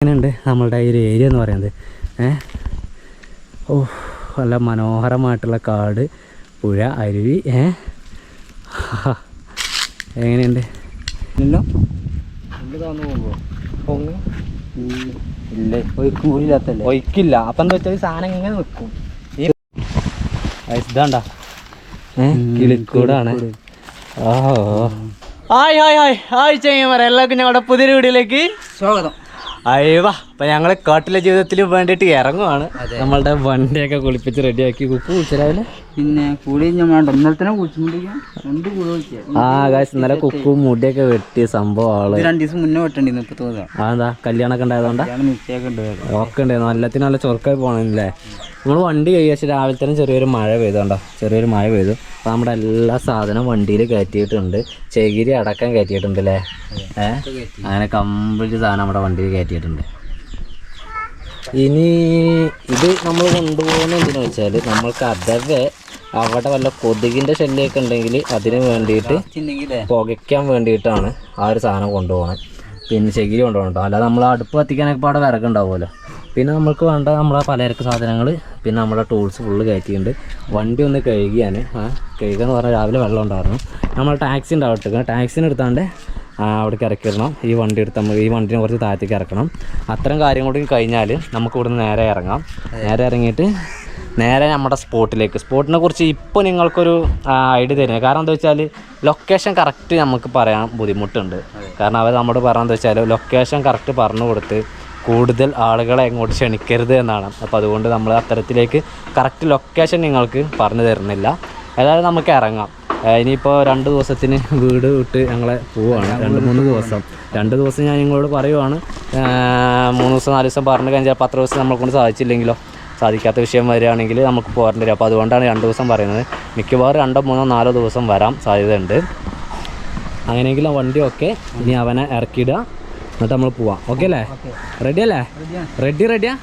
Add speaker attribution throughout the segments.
Speaker 1: എങ്ങനെയുണ്ട് നമ്മളുടെ ഈ ഒരു ഏരിയ എന്ന് പറയുന്നത്. ഏഹ് ഓ നല്ല മനോഹരമായിട്ടുള്ള കാട് പുഴ അരുവി ഏ. എങ്ങനെയുണ്ട്?
Speaker 2: ഇല്ലല്ലോ. ഇല്ലേ ഒഴുക്കും കൂടിയില്ലാത്തല്ലേ
Speaker 1: ഒഴിക്കില്ല. അപ്പം എന്താ വെച്ചാൽ സാധനം ഇങ്ങനെ നിൽക്കും ഇതാണ്ടാ. കിളിക്കൂടാണ്. ഓ ഹായ് ഹായ് ഹായ്. ഹായ് ചെയ്യുമ്പോൾ എല്ലാവർക്കും ഞങ്ങളുടെ പുതിയ വീഡിയോയിലേക്ക്
Speaker 2: സ്വാഗതം.
Speaker 1: അയ്യവാ അപ്പൊ ഞങ്ങൾ കാട്ടിലെ ജീവിതത്തിൽ വേണ്ടിയിട്ട് ഇറങ്ങുവാണ്. നമ്മളുടെ വണ്ടിയൊക്കെ കുളിപ്പിച്ച് റെഡിയാക്കി കുക്ക് കുളിച്ചരാവിലെ
Speaker 2: പിന്നെ കൂടി വേണ്ട. ഇന്നലെ തന്നെ കുളിച്ചുകൊണ്ടിരിക്കാം രണ്ട് കൂടെ
Speaker 1: ആ കാശ് ഇന്നലെ കുക്കും മുടിയൊക്കെ വെട്ടിയ സംഭവം
Speaker 2: ആൾ. രണ്ട് ദിവസം മുന്നേ വെട്ടണ്ടിരുന്നു ഇപ്പൊ തോന്നുക
Speaker 1: അതെന്താ കല്യാണമൊക്കെ ഉണ്ടായതുകൊണ്ടാ?
Speaker 2: മിസ്റ്റേക്ക് ഉണ്ട്.
Speaker 1: ഒക്കെ ഉണ്ടായിരുന്നു. എല്ലാത്തിനും നല്ല ചൊറുക്കായി പോണല്ലേ? നമ്മൾ വണ്ടി കഴിയാച്ച് രാവിലെ തന്നെ ചെറിയൊരു മഴ പെയ്തുണ്ടോ ചെറിയൊരു മഴ പെയ്തു. അപ്പോൾ നമ്മുടെ എല്ലാ സാധനവും വണ്ടിയിൽ കയറ്റിയിട്ടുണ്ട്. ചകിരി അടക്കം കയറ്റിയിട്ടുണ്ട് അല്ലേ ഏഹ് അങ്ങനെ കംപ്ലീറ്റ് സാധനം നമ്മുടെ വണ്ടിയിൽ കയറ്റിയിട്ടുണ്ട്. ഇനി ഇത് നമ്മൾ കൊണ്ടുപോകുന്ന എന്തിനാ വെച്ചാൽ നമ്മൾക്ക് അഥവേ അവിടെ വല്ല കൊതുകിന്റെ ശല്യമൊക്കെ ഉണ്ടെങ്കിൽ അതിന് വേണ്ടിയിട്ട് പുകയ്ക്കാൻ വേണ്ടിയിട്ടാണ് ആ ഒരു സാധനം കൊണ്ടുപോകണം പിന്നെ ചകിരി കൊണ്ടുപോകണം കേട്ടോ അല്ലാതെ നമ്മൾ അടുപ്പ് കത്തിക്കാനൊക്കെ പാടെ വിറകുണ്ടാവുമല്ലോ. പിന്നെ നമുക്ക് വേണ്ട നമ്മളെ പലചരക്ക് സാധനങ്ങൾ പിന്നെ നമ്മുടെ ടൂൾസ് ഫുള്ള് കയറ്റിയിട്ടുണ്ട്. വണ്ടി ഒന്ന് കഴുകിയാൽ കഴുകുക എന്ന് പറഞ്ഞാൽ രാവിലെ വെള്ളം ഉണ്ടായിരുന്നു. നമ്മൾ ടാക്സി ഉണ്ടാവട്ടെ ടാക്സിന് എടുത്താണ്ട് അവിടേക്ക് ഇറക്കിയിടണം. ഈ വണ്ടി എടുത്ത് നമ്മൾ ഈ വണ്ടിനെ കുറച്ച് താഴത്തേക്ക് ഇറക്കണം. അത്തരം കാര്യം കൂടി കഴിഞ്ഞാൽ നമുക്ക് ഇവിടുന്ന് നേരെ ഇറങ്ങാം. നേരെ ഇറങ്ങിയിട്ട് നേരെ നമ്മുടെ സ്പോട്ടിലേക്ക്. സ്പോട്ടിനെ കുറിച്ച് ഇപ്പോൾ നിങ്ങൾക്കൊരു ഐഡിയ തരുന്നത്. കാരണം എന്താ വെച്ചാൽ ലൊക്കേഷൻ കറക്റ്റ് നമുക്ക് പറയാൻ ബുദ്ധിമുട്ടുണ്ട്. കാരണം അവർ നമ്മോട് പറയാന്ന് വെച്ചാൽ ലൊക്കേഷൻ കറക്റ്റ് പറഞ്ഞു കൊടുത്ത് കൂടുതൽ ആളുകളെ എങ്ങോട്ട് ക്ഷണിക്കരുത് എന്നാണ്. അപ്പോൾ അതുകൊണ്ട് നമ്മൾ അത്തരത്തിലേക്ക് കറക്റ്റ് ലൊക്കേഷൻ നിങ്ങൾക്ക് പറഞ്ഞു തരുന്നില്ല. ഏതായാലും നമുക്ക് ഇറങ്ങാം. ഇനിയിപ്പോൾ രണ്ട് ദിവസത്തിന് വീട് വിട്ട് ഞങ്ങളെ പോവുകയാണ് രണ്ട് മൂന്ന് ദിവസം. രണ്ട് ദിവസം ഞാൻ നിങ്ങളോട് പറയുവാണ്. മൂന്ന് ദിവസം നാല് ദിവസം പറഞ്ഞു കഴിഞ്ഞാൽ പത്ത് ദിവസം നമ്മളെ കൊണ്ട് സാധിച്ചില്ലെങ്കിലോ? സാധിക്കാത്ത വിഷയം വരികയാണെങ്കിൽ നമുക്ക് പോരേണ്ടി വരും. അപ്പോൾ അതുകൊണ്ടാണ് രണ്ട് ദിവസം പറയുന്നത്. മിക്കവാറും രണ്ടോ മൂന്നോ നാലോ ദിവസം വരാൻ സാധ്യതയുണ്ട്. അങ്ങനെയെങ്കിൽ ആ വണ്ടിയൊക്കെ ഇനി അവനെ ഇറക്കിയിടുക. എന്നിട്ട് നമ്മൾ പോവാം. ഓക്കെ അല്ലേ? റെഡി അല്ലേ? റെഡി റെഡിയാ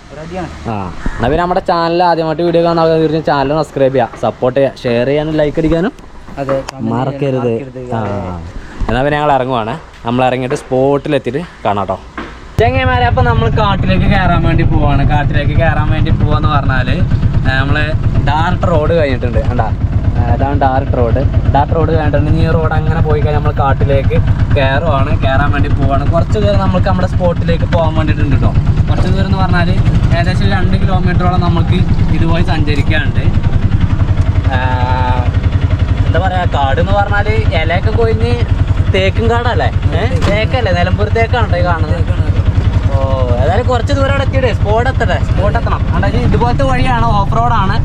Speaker 1: ആ? എന്നാൽ പിന്നെ നമ്മുടെ ചാനൽ ആദ്യമായിട്ട് വീഡിയോ കാണാൻ തീർച്ചയായും ചാനൽ സബ്സ്ക്രൈബ് ചെയ്യുക സപ്പോർട്ട് ചെയ്യുക ഷെയർ ചെയ്യാനും ലൈക്ക് അടിക്കാനും മറക്കരുത്. ആ. എന്നാൽ പിന്നെ ഞങ്ങൾ ഇറങ്ങുവാണ്. നമ്മൾ ഇറങ്ങിയിട്ട് സ്പോട്ടിലെത്തിയിട്ട് കാണാം കേട്ടോ. ചെങ്ങന്മാരെ അപ്പം നമ്മൾ കാട്ടിലേക്ക് കയറാൻ വേണ്ടി പോവാണ്. കാട്ടിലേക്ക് കയറാൻ വേണ്ടി പോവാന്ന് പറഞ്ഞാൽ നമ്മൾ ഡാർട്ട് റോഡ് കഴിഞ്ഞിട്ടുണ്ട്. കണ്ടാ? അതാണ് ഡാർട്ട് റോഡ്. ഡാർട്ട് റോഡ് കഴിഞ്ഞിട്ടുണ്ട് ഈ റോഡ് അങ്ങനെ പോയി കഴിഞ്ഞാൽ നമ്മൾ കാട്ടിലേക്ക് കയറുവാണ് കയറാൻ വേണ്ടി പോവാണ്. കുറച്ച് ദൂരം നമുക്ക് നമ്മുടെ സ്പോട്ടിലേക്ക് പോകാൻ വേണ്ടിയിട്ടുണ്ട് കേട്ടോ കുറച്ച് ദൂരം എന്ന് പറഞ്ഞാൽ ഏകദേശം രണ്ട് കിലോമീറ്ററോളം നമുക്ക് ഇതുപോലെ സഞ്ചരിക്കാനുണ്ട്. എന്താ പറയാ കാട് എന്ന് പറഞ്ഞാൽ ഇലയൊക്കെ കൊയിഞ്ഞ് തേക്കും കാടല്ലേ? തേക്കല്ലേ? നിലമ്പൂർ തേക്കാണ് ഈ കാണുന്നത്. ഓ ഏതായാലും കുറച്ച് ദൂരം അവിടെ എത്തിയിട്ടേ സ്പോട്ട് എത്തട്ടെ. സ്പോട്ട് എത്തണം. അതായത് ഇത് ഇതുപോലത്തെ വഴിയാണ് ഓഫ് റോഡാണ്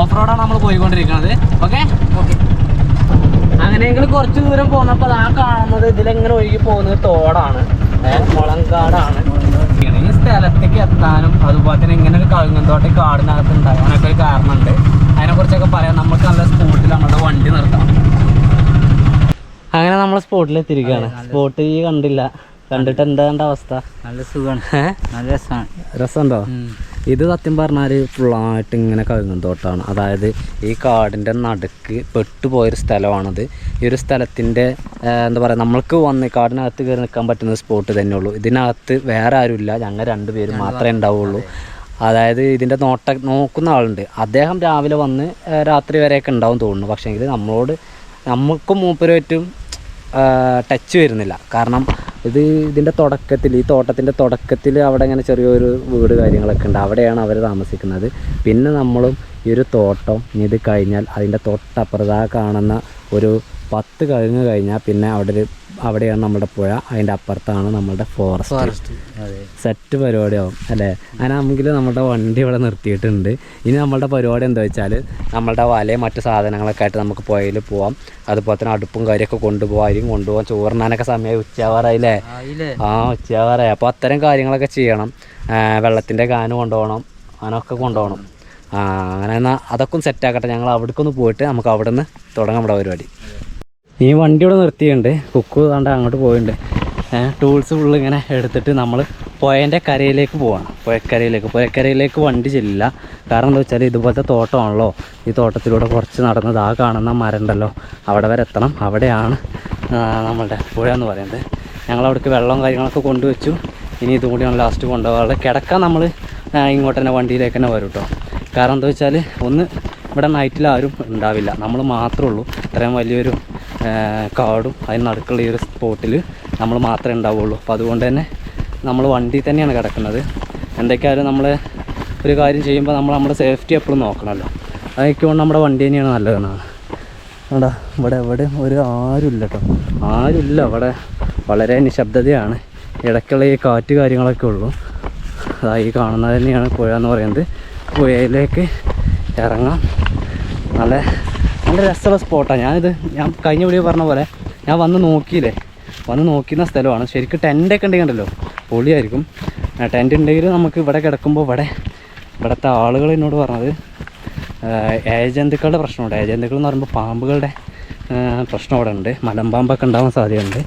Speaker 1: ഓഫ് റോഡാണ് നമ്മൾ പോയിക്കൊണ്ടിരിക്കുന്നത് ഓക്കെ ഓക്കെ അങ്ങനെയെങ്കിൽ കുറച്ച് ദൂരം പോന്നപ്പോൾ ആ കാണുന്നത് ഇതിലെങ്ങനെ ഒഴുകി പോകുന്നത് തോടാണ്. മുളങ്കാടാണ്. ഈ സ്ഥലത്തേക്ക് എത്താനും അതുപോലെ തന്നെ ഇങ്ങനെ ഒരു കഴുങ്ങന്തോട്ടം കാടിനകത്ത് ഉണ്ടാകാനൊക്കെ ഒരു കാരണമുണ്ട്. അതിനെക്കുറിച്ചൊക്കെ പറയാം നമുക്ക് നല്ല സ്പോട്ടിൽ നമ്മുടെ വണ്ടി നിർത്താം. അങ്ങനെ നമ്മൾ സ്പോട്ടിലെത്തിയിരിക്കുകയാണ് സ്പോട്ട് ഈ കണ്ടില്ല. കണ്ടിട്ട് എന്താണ്ട അവസ്ഥ
Speaker 2: നല്ല സുഖമാണ് നല്ല രസമാണ്
Speaker 1: രസമുണ്ടോ ഇത് സത്യം പറഞ്ഞാൽ ഫുള്ളായിട്ട് ഇങ്ങനെ കഴുകും തോട്ടാണ്. അതായത് ഈ കാടിന്റെ നടുക്ക് പെട്ടുപോയൊരു സ്ഥലമാണത്. ഈ ഒരു സ്ഥലത്തിന്റെ എന്താ പറയുക നമ്മൾക്ക് വന്ന് കാടിനകത്ത് കയറി നിൽക്കാൻ പറ്റുന്ന സ്പോട്ട് തന്നെ തന്നെയുള്ളൂ. ഇതിനകത്ത് വേറെ ആരുമില്ല. ഞങ്ങൾ രണ്ട് പേര് മാത്രമേ ഉണ്ടാവുള്ളൂ. അതായത് ഇതിന്റെ നോട്ട നോക്കുന്ന ആളുണ്ട്. അദ്ദേഹം രാവിലെ വന്ന് രാത്രി വരെയൊക്കെ ഉണ്ടാവും തോന്നുന്നു. പക്ഷേങ്കിൽ നമ്മളോട് നമുക്കും മൂപ്പരുമായിട്ടും ടച്ച് വരുന്നില്ല. കാരണം ഇത് ഇതിന്റെ തുടക്കത്തിൽ ഈ തോട്ടത്തിന്റെ തുടക്കത്തിൽ അവിടെ ഇങ്ങനെ ചെറിയൊരു വീട് കാര്യങ്ങളൊക്കെ ഉണ്ട്. അവിടെയാണ് അവർ താമസിക്കുന്നത്. പിന്നെ നമ്മളും ഈ ഒരു തോട്ടം ഇത് കഴിഞ്ഞാൽ അതിന്റെ തൊട്ടപ്പുറത്താ കാണുന്ന ഒരു പത്ത് കഴിഞ്ഞ് കഴിഞ്ഞാൽ പിന്നെ അവിടെ ഒരു അവിടെയാണ് നമ്മുടെ പുഴ. അതിന്റെ അപ്പുറത്താണ് നമ്മുടെ ഫോറസ്റ്റ് സെറ്റ് പരിപാടിയാവും അല്ലേ? അതിനാണെങ്കിൽ നമ്മുടെ വണ്ടി ഇവിടെ നിർത്തിയിട്ടുണ്ട്. ഇനി നമ്മളുടെ പരിപാടി എന്താ വെച്ചാൽ നമ്മളുടെ വലയും മറ്റു സാധനങ്ങളൊക്കെ ആയിട്ട് നമുക്ക് പുഴയിൽ പോവാം. അതുപോലെ തന്നെ അടുപ്പും കാര്യമൊക്കെ കൊണ്ടുപോകാം അരിയും കൊണ്ടുപോകാം ചോറിനാനൊക്കെ സമയം ഉച്ചയാവാറായില്ലേ? ആ ഉച്ചയാവാറായി. അപ്പോൾ അത്തരം കാര്യങ്ങളൊക്കെ ചെയ്യണം. വെള്ളത്തിന്റെ ഗാനം കൊണ്ടുപോകണം അങ്ങനെയൊക്കെ കൊണ്ടുപോകണം. ആ അങ്ങനെ എന്നാൽ അതൊക്കെ സെറ്റാക്കട്ടെ ഞങ്ങൾ അവിടേക്കൊന്ന് പോയിട്ട് നമുക്ക് അവിടെ നിന്ന് തുടങ്ങാം നമ്മുടെ പരിപാടി. ഈ വണ്ടി ഇവിടെ നിർത്തിയിട്ടുണ്ട്. കുക്കു താണ്ട് അങ്ങോട്ട് പോയിട്ടുണ്ട്. ടൂൾസ് ഫുള്ള് ഇങ്ങനെ എടുത്തിട്ട് നമ്മൾ പുഴേന്റെ കരയിലേക്ക് പോവാണ്. പുഴക്കരയിലേക്ക്. പുഴക്കരയിലേക്ക് വണ്ടി ചെല്ലില്ല. കാരണം എന്താ വെച്ചാൽ ഇതുപോലത്തെ തോട്ടമാണല്ലോ. ഈ തോട്ടത്തിലൂടെ കുറച്ച് നടന്നത് ആ കാണുന്ന മരം ഉണ്ടല്ലോ അവിടെ വരെ എത്തണം. അവിടെയാണ് നമ്മളുടെ പുഴ എന്ന് പറയുന്നത്. ഞങ്ങൾ അവിടേക്ക് വെള്ളവും കാര്യങ്ങളൊക്കെ കൊണ്ടുവച്ചു. ഇനി ഇതും കൂടിയാണ് ലാസ്റ്റ് കൊണ്ടുപോകാറുള്ളത് കിടക്കാൻ നമ്മൾ ഇങ്ങോട്ട് തന്നെ വണ്ടിയിലേക്ക് തന്നെ വരും കേട്ടോ കാരണം എന്താ വെച്ചാൽ ഒന്ന് ഇവിടെ നൈറ്റിൽ ആരും ഉണ്ടാവില്ല. നമ്മൾ മാത്രമേ ഉള്ളൂ. ഇത്രയും വലിയൊരു കാടും അതിന് നടക്കുള്ള ഈ ഒരു സ്പോട്ടിൽ നമ്മൾ മാത്രമേ ഉണ്ടാവുള്ളൂ. അപ്പോൾ അതുകൊണ്ട് തന്നെ നമ്മൾ വണ്ടി തന്നെയാണ് കിടക്കുന്നത്. എന്തൊക്കെയായാലും നമ്മൾ ഒരു കാര്യം ചെയ്യുമ്പോൾ നമ്മൾ നമ്മുടെ സേഫ്റ്റി എപ്പോഴും നോക്കണമല്ലോ. അതൊക്കെ കൊണ്ട് നമ്മുടെ വണ്ടി തന്നെയാണ് നല്ലതെന്നാണ് എടാ ഇവിടെ എവിടെ ഒരു ആരുമില്ല കേട്ടോ. ആരുമില്ല. ഇവിടെ വളരെ നിശബ്ദതയാണ്. ഇടയ്ക്കുള്ള ഈ കാറ്റ് കാര്യങ്ങളൊക്കെ ഉള്ളൂ. അതായി കാണുന്നത് തന്നെയാണ് പുഴ എന്ന് പറയുന്നത്. പുഴയിലേക്ക് ഇറങ്ങാം. നല്ല നല്ല രസമുള്ള സ്പോട്ടാണ് ഞാനിത് ഞാൻ കഴിഞ്ഞ വീഡിയോ പറഞ്ഞ പോലെ ഞാൻ വന്ന് നോക്കിയില്ലേ? വന്ന് നോക്കുന്ന സ്ഥലമാണ്. ശരിക്കും ടെന്റൊക്കെ ഉണ്ടെങ്കിലോ പൊളിയായിരിക്കും. ടെന്റ് ഉണ്ടെങ്കിൽ നമുക്ക് ഇവിടെ കിടക്കുമ്പോൾ ഇവിടെ ഇവിടുത്തെ ആളുകൾ എന്നോട് പറഞ്ഞത് ഏജന്തുക്കളുടെ പ്രശ്നമുണ്ട്. ഏജന്തുക്കൾ എന്ന് പറയുമ്പോൾ പാമ്പുകളുടെ പ്രശ്നം അവിടെ ഉണ്ട്. മലമ്പാമ്പൊക്കെ ഉണ്ടാവാൻ സാധ്യതയുണ്ട്.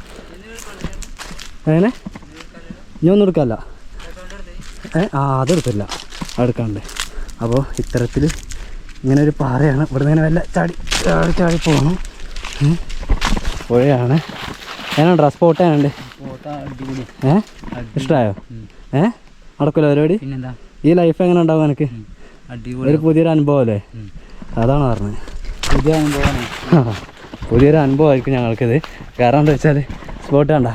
Speaker 1: അങ്ങനെ ഞാൻ ഒന്നും എടുക്കാമല്ല ആ അതെടുത്തില്ല എടുക്കാണ്ട്. അപ്പോൾ ഇത്തരത്തിൽ ഇങ്ങനെ ഒരു പാറയാണ്. ഇവിടെ നിന്ന് വല്ല ചാടി ചാടി ചാടി പോകണം. പുഴയാണ്. ഞാനുണ്ട് സ്പോട്ട്
Speaker 2: അടിപൊളി.
Speaker 1: ഏ? ഇഷ്ടമായോ ഏ? നടക്കില്ല പരിപാടി?
Speaker 2: പിന്നെന്താ?
Speaker 1: ഈ ലൈഫ് എങ്ങനെ ഉണ്ടാവും എനിക്ക്
Speaker 2: അടിപൊളി
Speaker 1: ഒരു പുതിയൊരു അനുഭവം അല്ലേ? അതാണ് പറഞ്ഞത്.
Speaker 2: പുതിയ അനുഭവമാണ്.
Speaker 1: പുതിയൊരു അനുഭവമായിരിക്കും ഞങ്ങൾക്കിത്. കാരണം എന്താ വെച്ചാൽ സ്പോട്ട് കണ്ട.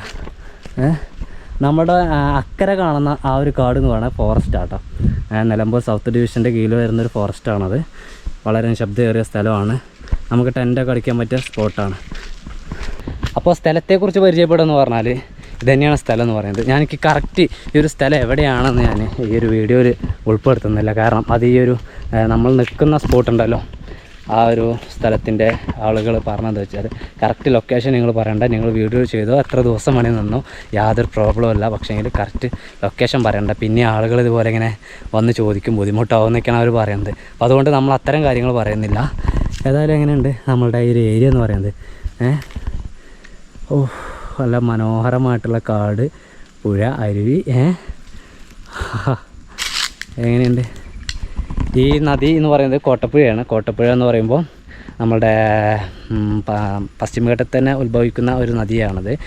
Speaker 1: ഏ? നമ്മുടെ അക്കരെ കാണുന്ന ആ ഒരു കാട് എന്ന് പറയുന്നത് ഫോറസ്റ്റ് ആട്ടോ. നിലമ്പൂർ സൗത്ത് ഡിവിഷന്റെ കീഴിൽ വരുന്നൊരു ഫോറസ്റ്റാണത് വളരെ ശബ്ദമേറിയ സ്ഥലമാണ്. നമുക്ക് ടെന്റൊക്കെ അടിക്കാൻ പറ്റിയ സ്പോട്ടാണ് അപ്പോൾ സ്ഥലത്തെക്കുറിച്ച് പരിചയപ്പെടുമെന്ന് പറഞ്ഞാൽ ഇത് തന്നെയാണ് സ്ഥലം എന്ന് പറയുന്നത്. ഞാൻ എനിക്ക് കറക്റ്റ് ഈ ഒരു സ്ഥലം എവിടെയാണെന്ന് ഞാൻ ഈ ഒരു വീഡിയോയിൽ ഉൾപ്പെടുത്തുന്നില്ല. കാരണം അത് ഈ ഒരു നമ്മൾ നിൽക്കുന്ന സ്പോട്ട് ഉണ്ടല്ലോ. ആ ഒരു സ്ഥലത്തിന്റെ ആളുകൾ പറഞ്ഞതെന്ന് വെച്ചാൽ കറക്റ്റ് ലൊക്കേഷൻ നിങ്ങൾ പറയണ്ട. നിങ്ങൾ വീഡിയോ ചെയ്തോ എത്ര ദിവസം വേണേൽ നിന്നോ യാതൊരു പ്രോബ്ലം ഇല്ല. പക്ഷേങ്കിൽ കറക്റ്റ് ലൊക്കേഷൻ പറയണ്ട. പിന്നെ ആളുകൾ ഇതുപോലെ ഇങ്ങനെ വന്ന് ചോദിക്കും ബുദ്ധിമുട്ടാവും എന്നൊക്കെയാണ് അവർ പറയുന്നത്. അപ്പോൾ അതുകൊണ്ട് നമ്മൾ അത്തരം കാര്യങ്ങൾ പറയുന്നില്ല. ഏതായാലും എങ്ങനെയുണ്ട് നമ്മളുടെ ഈ ഒരു ഏരിയ എന്ന് പറയുന്നത്? ഏഹ് ഓ നല്ല മനോഹരമായിട്ടുള്ള കാട് പുഴ അരുവി ഏ? എങ്ങനെയുണ്ട്? ഈ നദി എന്ന് പറയുന്നത് കോട്ടപ്പുഴയാണ്. കോട്ടപ്പുഴ എന്ന് പറയുമ്പോൾ പ- പശ്ചിമഘട്ടത്തിൽ തന്നെ ഉത്ഭവിക്കുന്ന ഒരു നദിയാണത്.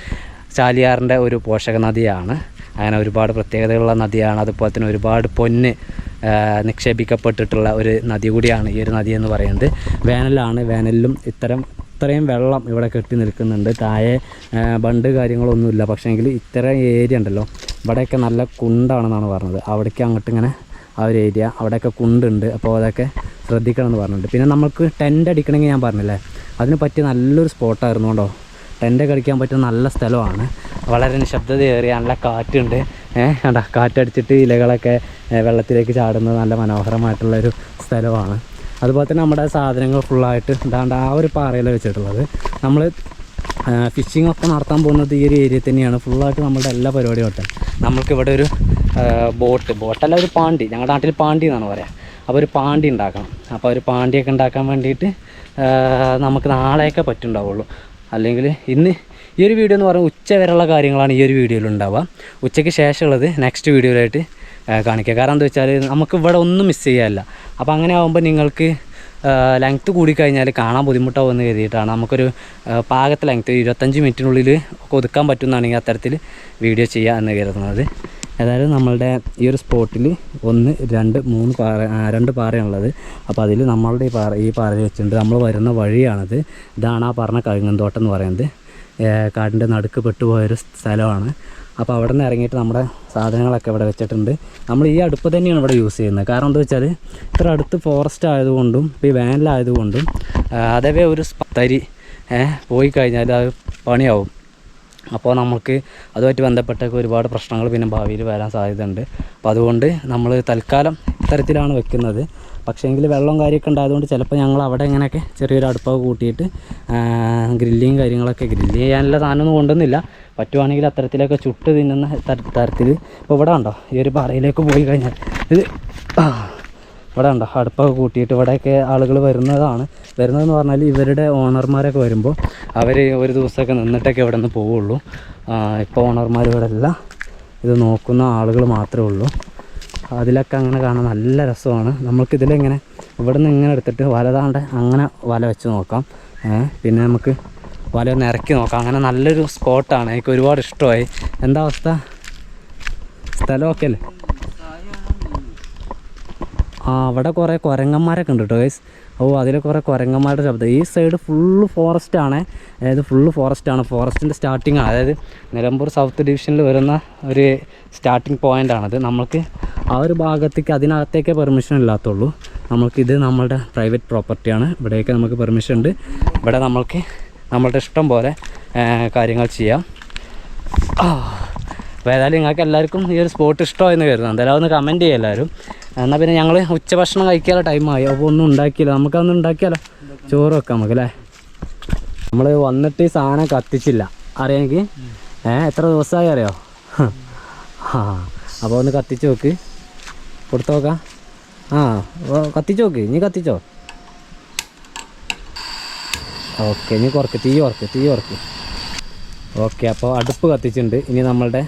Speaker 1: ചാലിയാറിന്റെ ഒരു പോഷക നദിയാണ്. അങ്ങനെ ഒരുപാട് പ്രത്യേകതകളുള്ള നദിയാണ്. അതുപോലെ തന്നെ ഒരുപാട് പൊന്ന് നിക്ഷേപിക്കപ്പെട്ടിട്ടുള്ള ഒരു നദി കൂടിയാണ് ഈ ഒരു നദി എന്ന് പറയുന്നത്. വേനലാണ്. വേനലിലും ഇത്തരം ഇത്രയും വെള്ളം ഇവിടെ കെട്ടി നിൽക്കുന്നുണ്ട്. താഴെ ബണ്ട് കാര്യങ്ങളൊന്നുമില്ല. പക്ഷേങ്കിൽ ഇത്തരം ഏരിയ ഉണ്ടല്ലോ. ഇവിടെയൊക്കെ നല്ല കുണ്ടാണെന്നാണ് പറഞ്ഞത്. അവിടേക്ക് അങ്ങോട്ട് ഇങ്ങനെ ആ ഒരു ഏരിയ അവിടെയൊക്കെ കുണ്ടുണ്ട്. അപ്പോൾ അതൊക്കെ ശ്രദ്ധിക്കണം എന്ന് പറഞ്ഞിട്ടുണ്ട്. പിന്നെ നമുക്ക് ടെന്റ് അടിക്കണമെങ്കിൽ ഞാൻ പറഞ്ഞില്ലേ? അതിന് പറ്റിയ നല്ലൊരു സ്പോട്ടായിരുന്നു കേട്ടോ ടെന്റ് അടിക്കാൻ പറ്റുന്ന നല്ല സ്ഥലമാണ്. വളരെ നിശബ്ദതയേറിയ നല്ല കാറ്റുണ്ട്. ഏഹ് കണ്ട? കാറ്റടിച്ചിട്ട് ഇലകളൊക്കെ വെള്ളത്തിലേക്ക് ചാടുന്നത് നല്ല മനോഹരമായിട്ടുള്ളൊരു സ്ഥലമാണ്. അതുപോലെ തന്നെ നമ്മുടെ സാധനങ്ങൾ ഫുള്ളായിട്ട് ഇതാണ്ട് ആ ഒരു പാറയിൽ വെച്ചിട്ടുള്ളത്. നമ്മൾ ഫിഷിംഗ് ഒക്കെ നടത്താൻ പോകുന്നത് ഈ ഒരു ഏരിയ തന്നെയാണ്. ഫുള്ളായിട്ട് നമ്മുടെ എല്ലാ പരിപാടിയും ഉണ്ട്. നമ്മൾക്ക് ഇവിടെ ഒരു ബോട്ട് ബോട്ടല്ല ഒരു പാണ്ടി. ഞങ്ങളുടെ നാട്ടിൽ പാണ്ടി എന്നാണ് പറയുക അപ്പോൾ ഒരു പാണ്ടി ഉണ്ടാക്കണം. അപ്പോൾ ഒരു പാണ്ടിയൊക്കെ ഉണ്ടാക്കാൻ വേണ്ടിയിട്ട് നമുക്ക് നാളെയൊക്കെ പറ്റുണ്ടാവുള്ളൂ. അല്ലെങ്കിൽ ഇന്ന് ഈ ഒരു വീഡിയോ എന്ന് പറയുന്നത് ഉച്ച വരെയുള്ള കാര്യങ്ങളാണ് ഈ ഒരു വീഡിയോയിൽ ഉണ്ടാവുക. ഉച്ചയ്ക്ക് ശേഷമുള്ളത് നെക്സ്റ്റ് വീഡിയോയിലായിട്ട് കാണിക്കുക. കാരണം എന്താ വെച്ചാൽ നമുക്ക് ഇവിടെ ഒന്നും മിസ് ചെയ്യാനില്ല. അപ്പോൾ അങ്ങനെ ആകുമ്പോൾ നിങ്ങൾക്ക് ലെങ്ത്ത് കൂടിക്കഴിഞ്ഞാൽ കാണാൻ ബുദ്ധിമുട്ടാവുമെന്ന് കരുതിയിട്ടാണ്. നമുക്കൊരു പാകത്തെ ലെങ്ത്ത് ഇരുപത്തഞ്ച് മിനിറ്റിനുള്ളിൽ ഒതുക്കാൻ പറ്റുന്നതാണെങ്കിൽ അത്തരത്തിൽ വീഡിയോ ചെയ്യുക എന്ന് കരുതുന്നത്. ഏതായാലും നമ്മളുടെ ഈ ഒരു സ്പോട്ടിൽ ഒന്ന് രണ്ട് മൂന്ന് പാറ രണ്ട് പാറയാണുള്ളത്. അപ്പോൾ അതിൽ നമ്മളുടെ ഈ പാറ ഈ പാറയിൽ വെച്ചിട്ടുണ്ട്. നമ്മൾ വരുന്ന വഴിയാണത്. ഇതാണ് ആ പറഞ്ഞ കഴുങ്ങന്തോട്ടം എന്ന് പറയുന്നത്. കാടിന്റെ നടുക്ക് പെട്ടുപോയൊരു സ്ഥലമാണ്. അപ്പോൾ അവിടെ നിന്ന് ഇറങ്ങിയിട്ട് നമ്മുടെ സാധനങ്ങളൊക്കെ ഇവിടെ വെച്ചിട്ടുണ്ട്. നമ്മൾ ഈ അടുപ്പ് തന്നെയാണ് ഇവിടെ യൂസ് ചെയ്യുന്നത്. കാരണം എന്താ വെച്ചാൽ ഇത്ര അടുത്ത് ഫോറസ്റ്റ് ആയതുകൊണ്ടും ഇപ്പോൾ ഈ വാനിലായതുകൊണ്ടും അതേപോലെ ഒരു തരി പോയി കഴിഞ്ഞാൽ അത് പണിയാവും. അപ്പോൾ നമുക്ക് അതുമായിട്ട് ബന്ധപ്പെട്ട ഒരുപാട് പ്രശ്നങ്ങൾ പിന്നെ ഭാവിയിൽ വരാൻ സാധ്യതയുണ്ട്. അപ്പോൾ അതുകൊണ്ട് നമ്മൾ തൽക്കാലം ഇത്തരത്തിലാണ് വെക്കുന്നത്. പക്ഷേങ്കിൽ വെള്ളം കാര്യമൊക്കെ ഉണ്ടായതുകൊണ്ട് ചിലപ്പോൾ ഞങ്ങൾ അവിടെ ഇങ്ങനെയൊക്കെ ചെറിയൊരു അടുപ്പൊക്കെ കൂട്ടിയിട്ട് ഗ്രില്ലിങ് കാര്യങ്ങളൊക്കെ ഗ്രില്ല് ചെയ്യാനുള്ള സാധനമൊന്നും കൊണ്ടുവന്നില്ല. പറ്റുവാണെങ്കിൽ അത്തരത്തിലൊക്കെ ചുട്ട് തിന്നുന്ന തര- തരത്തിൽ ഇപ്പോൾ ഇവിടെ ഉണ്ടോ? ഈ ഒരു പാറയിലേക്ക് പോയി കഴിഞ്ഞാൽ. ഇത് ഇവിടെ ഉണ്ടോ? അടുപ്പൊക്കെ കൂട്ടിയിട്ട് ഇവിടെയൊക്കെ ആളുകൾ വരുന്നതാണ്. വരുന്നതെന്ന് പറഞ്ഞാൽ ഇവരുടെ ഓണർമാരൊക്കെ വരുമ്പോൾ അവർ ഒരു ദിവസമൊക്കെ നിന്നിട്ടൊക്കെ ഇവിടെ നിന്ന് പോവുള്ളൂ. ഇപ്പോൾ ഓണർമാർ ഇവിടെ എല്ലാം ഇത് നോക്കുന്ന ആളുകൾ മാത്രമേ ഉള്ളൂ. അതിലൊക്കെ അങ്ങനെ കാണാൻ നല്ല രസമാണ്. നമുക്ക് ഇതിലിങ്ങനെ ഇവിടെ നിന്ന് ഇങ്ങനെ എടുത്തിട്ട് വലതാണ്ട് അങ്ങനെ വല വെച്ച് നോക്കാം. പിന്നെ നമുക്ക് വല ഒന്ന് ഇറക്കി നോക്കാം. അങ്ങനെ നല്ലൊരു സ്പോട്ടാണ്. എനിക്ക് ഒരുപാട് ഇഷ്ടമായി. എന്താ അവസ്ഥ? സ്ഥലമൊക്കെ അല്ലേ? ആ അവിടെ കുറേ കുരങ്ങന്മാരൊക്കെ ഉണ്ട് കേട്ടോ ഗൈസ് ഓ അതിൽ കുറേ കുരങ്ങന്മാരുടെ ശബ്ദം. ഈ സൈഡ് ഫുള്ള് ഫോറസ്റ്റ് ആണ്. അതായത് ഫുള്ള് ഫോറസ്റ്റ് ആണ്. ഫോറസ്റ്റിന്റെ സ്റ്റാർട്ടിങ് ആണ്. അതായത് നിലമ്പൂർ സൗത്ത് ഡിവിഷനിൽ വരുന്ന ഒരു സ്റ്റാർട്ടിങ് പോയിന്റ് ആണത്. നമുക്ക് ആ ഒരു ഭാഗത്തേക്ക് അതിനകത്തേക്കേ പെർമിഷൻ ഇല്ലാത്തുള്ളൂ. നമുക്കിത് നമ്മളുടെ പ്രൈവറ്റ് പ്രോപ്പർട്ടിയാണ് ഇവിടെയൊക്കെ നമുക്ക് പെർമിഷൻ ഉണ്ട്. ഇവിടെ നമ്മൾക്ക് നമ്മളുടെ ഇഷ്ടം പോലെ കാര്യങ്ങൾ ചെയ്യാം. അപ്പോൾ ഏതായാലും നിങ്ങൾക്ക് എല്ലാവർക്കും ഈ ഒരു സ്പോട്ട് ഇഷ്ടമായെന്ന് കരുതുന്നു. എന്തായാലും അതൊന്ന് കമന്റ് ചെയ്യുക എല്ലാവരും. എന്നാൽ പിന്നെ ഞങ്ങൾ ഉച്ചഭക്ഷണം കഴിക്കാനുള്ള ടൈമായി അപ്പോൾ ഒന്നും ഉണ്ടാക്കിയില്ല. നമുക്കതൊന്നും ഉണ്ടാക്കിയാലോ? ചോറ് വെക്കാം നമുക്ക് അല്ലേ? നമ്മൾ വന്നിട്ട് ഈ സാധനം കത്തിച്ചില്ല. അറിയാമെങ്കിൽ ഏഹ് എത്ര ദിവസമായി അറിയോ? ആ അപ്പോൾ ഒന്ന് കത്തിച്ച് നോക്ക്. കൊടുത്തു നോക്കാം. ആ കത്തിച്ച് നോക്ക്. ഇനി കത്തിച്ചോ? ഓക്കെ ഇനി കുറക്ക്. തീ കുറക്ക് തീ കുറക്ക്. ഓക്കെ അപ്പോൾ അടുപ്പ് കത്തിച്ചിട്ടുണ്ട്. ഇനി നമ്മളുടെ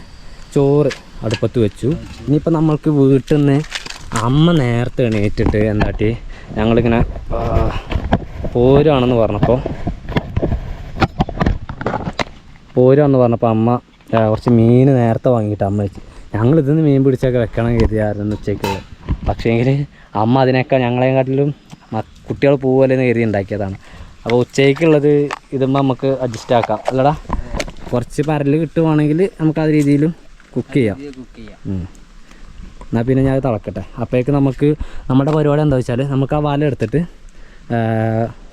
Speaker 1: ചോറ് അടുപ്പത്ത് വെച്ചു. ഇനിയിപ്പോൾ നമ്മൾക്ക് വീട്ടിൽ നിന്ന് അമ്മ നേരത്തെ എണീറ്റിട്ട് എന്താട്ടി? ഞങ്ങളിങ്ങനെ പോരുവാണെന്ന് പറഞ്ഞപ്പോൾ പോരുവാണെന്ന് പറഞ്ഞപ്പോൾ അമ്മ കുറച്ച് മീൻ നേരത്തെ വാങ്ങിയിട്ട് അമ്മ വെച്ച്. ഞങ്ങൾ ഇതിന്ന് മീൻ പിടിച്ചൊക്കെ വെക്കണം കരുതിയായിരുന്നു ഉച്ചയ്ക്ക്. പക്ഷേങ്കിൽ അമ്മ അതിനേക്കാൾ ഞങ്ങളെക്കാട്ടിലും കുട്ടികൾ പോവുമല്ലോ എന്ന് കരുതി ഉണ്ടാക്കിയതാണ്. അപ്പോൾ ഉച്ചയ്ക്കുള്ളത് ഇതുമ്പോൾ നമുക്ക് അഡ്ജസ്റ്റ് ആക്കാം. അല്ലടാ കുറച്ച് പരൽ കിട്ടുവാണെങ്കിൽ നമുക്ക് ആ രീതിയിലും കുക്ക് ചെയ്യാം. എന്നാൽ പിന്നെ ഞാൻ തിളക്കട്ടെ. അപ്പോഴേക്ക് നമുക്ക് നമ്മുടെ പരിപാടി എന്താ വെച്ചാൽ നമുക്ക് ആ വാല എടുത്തിട്ട്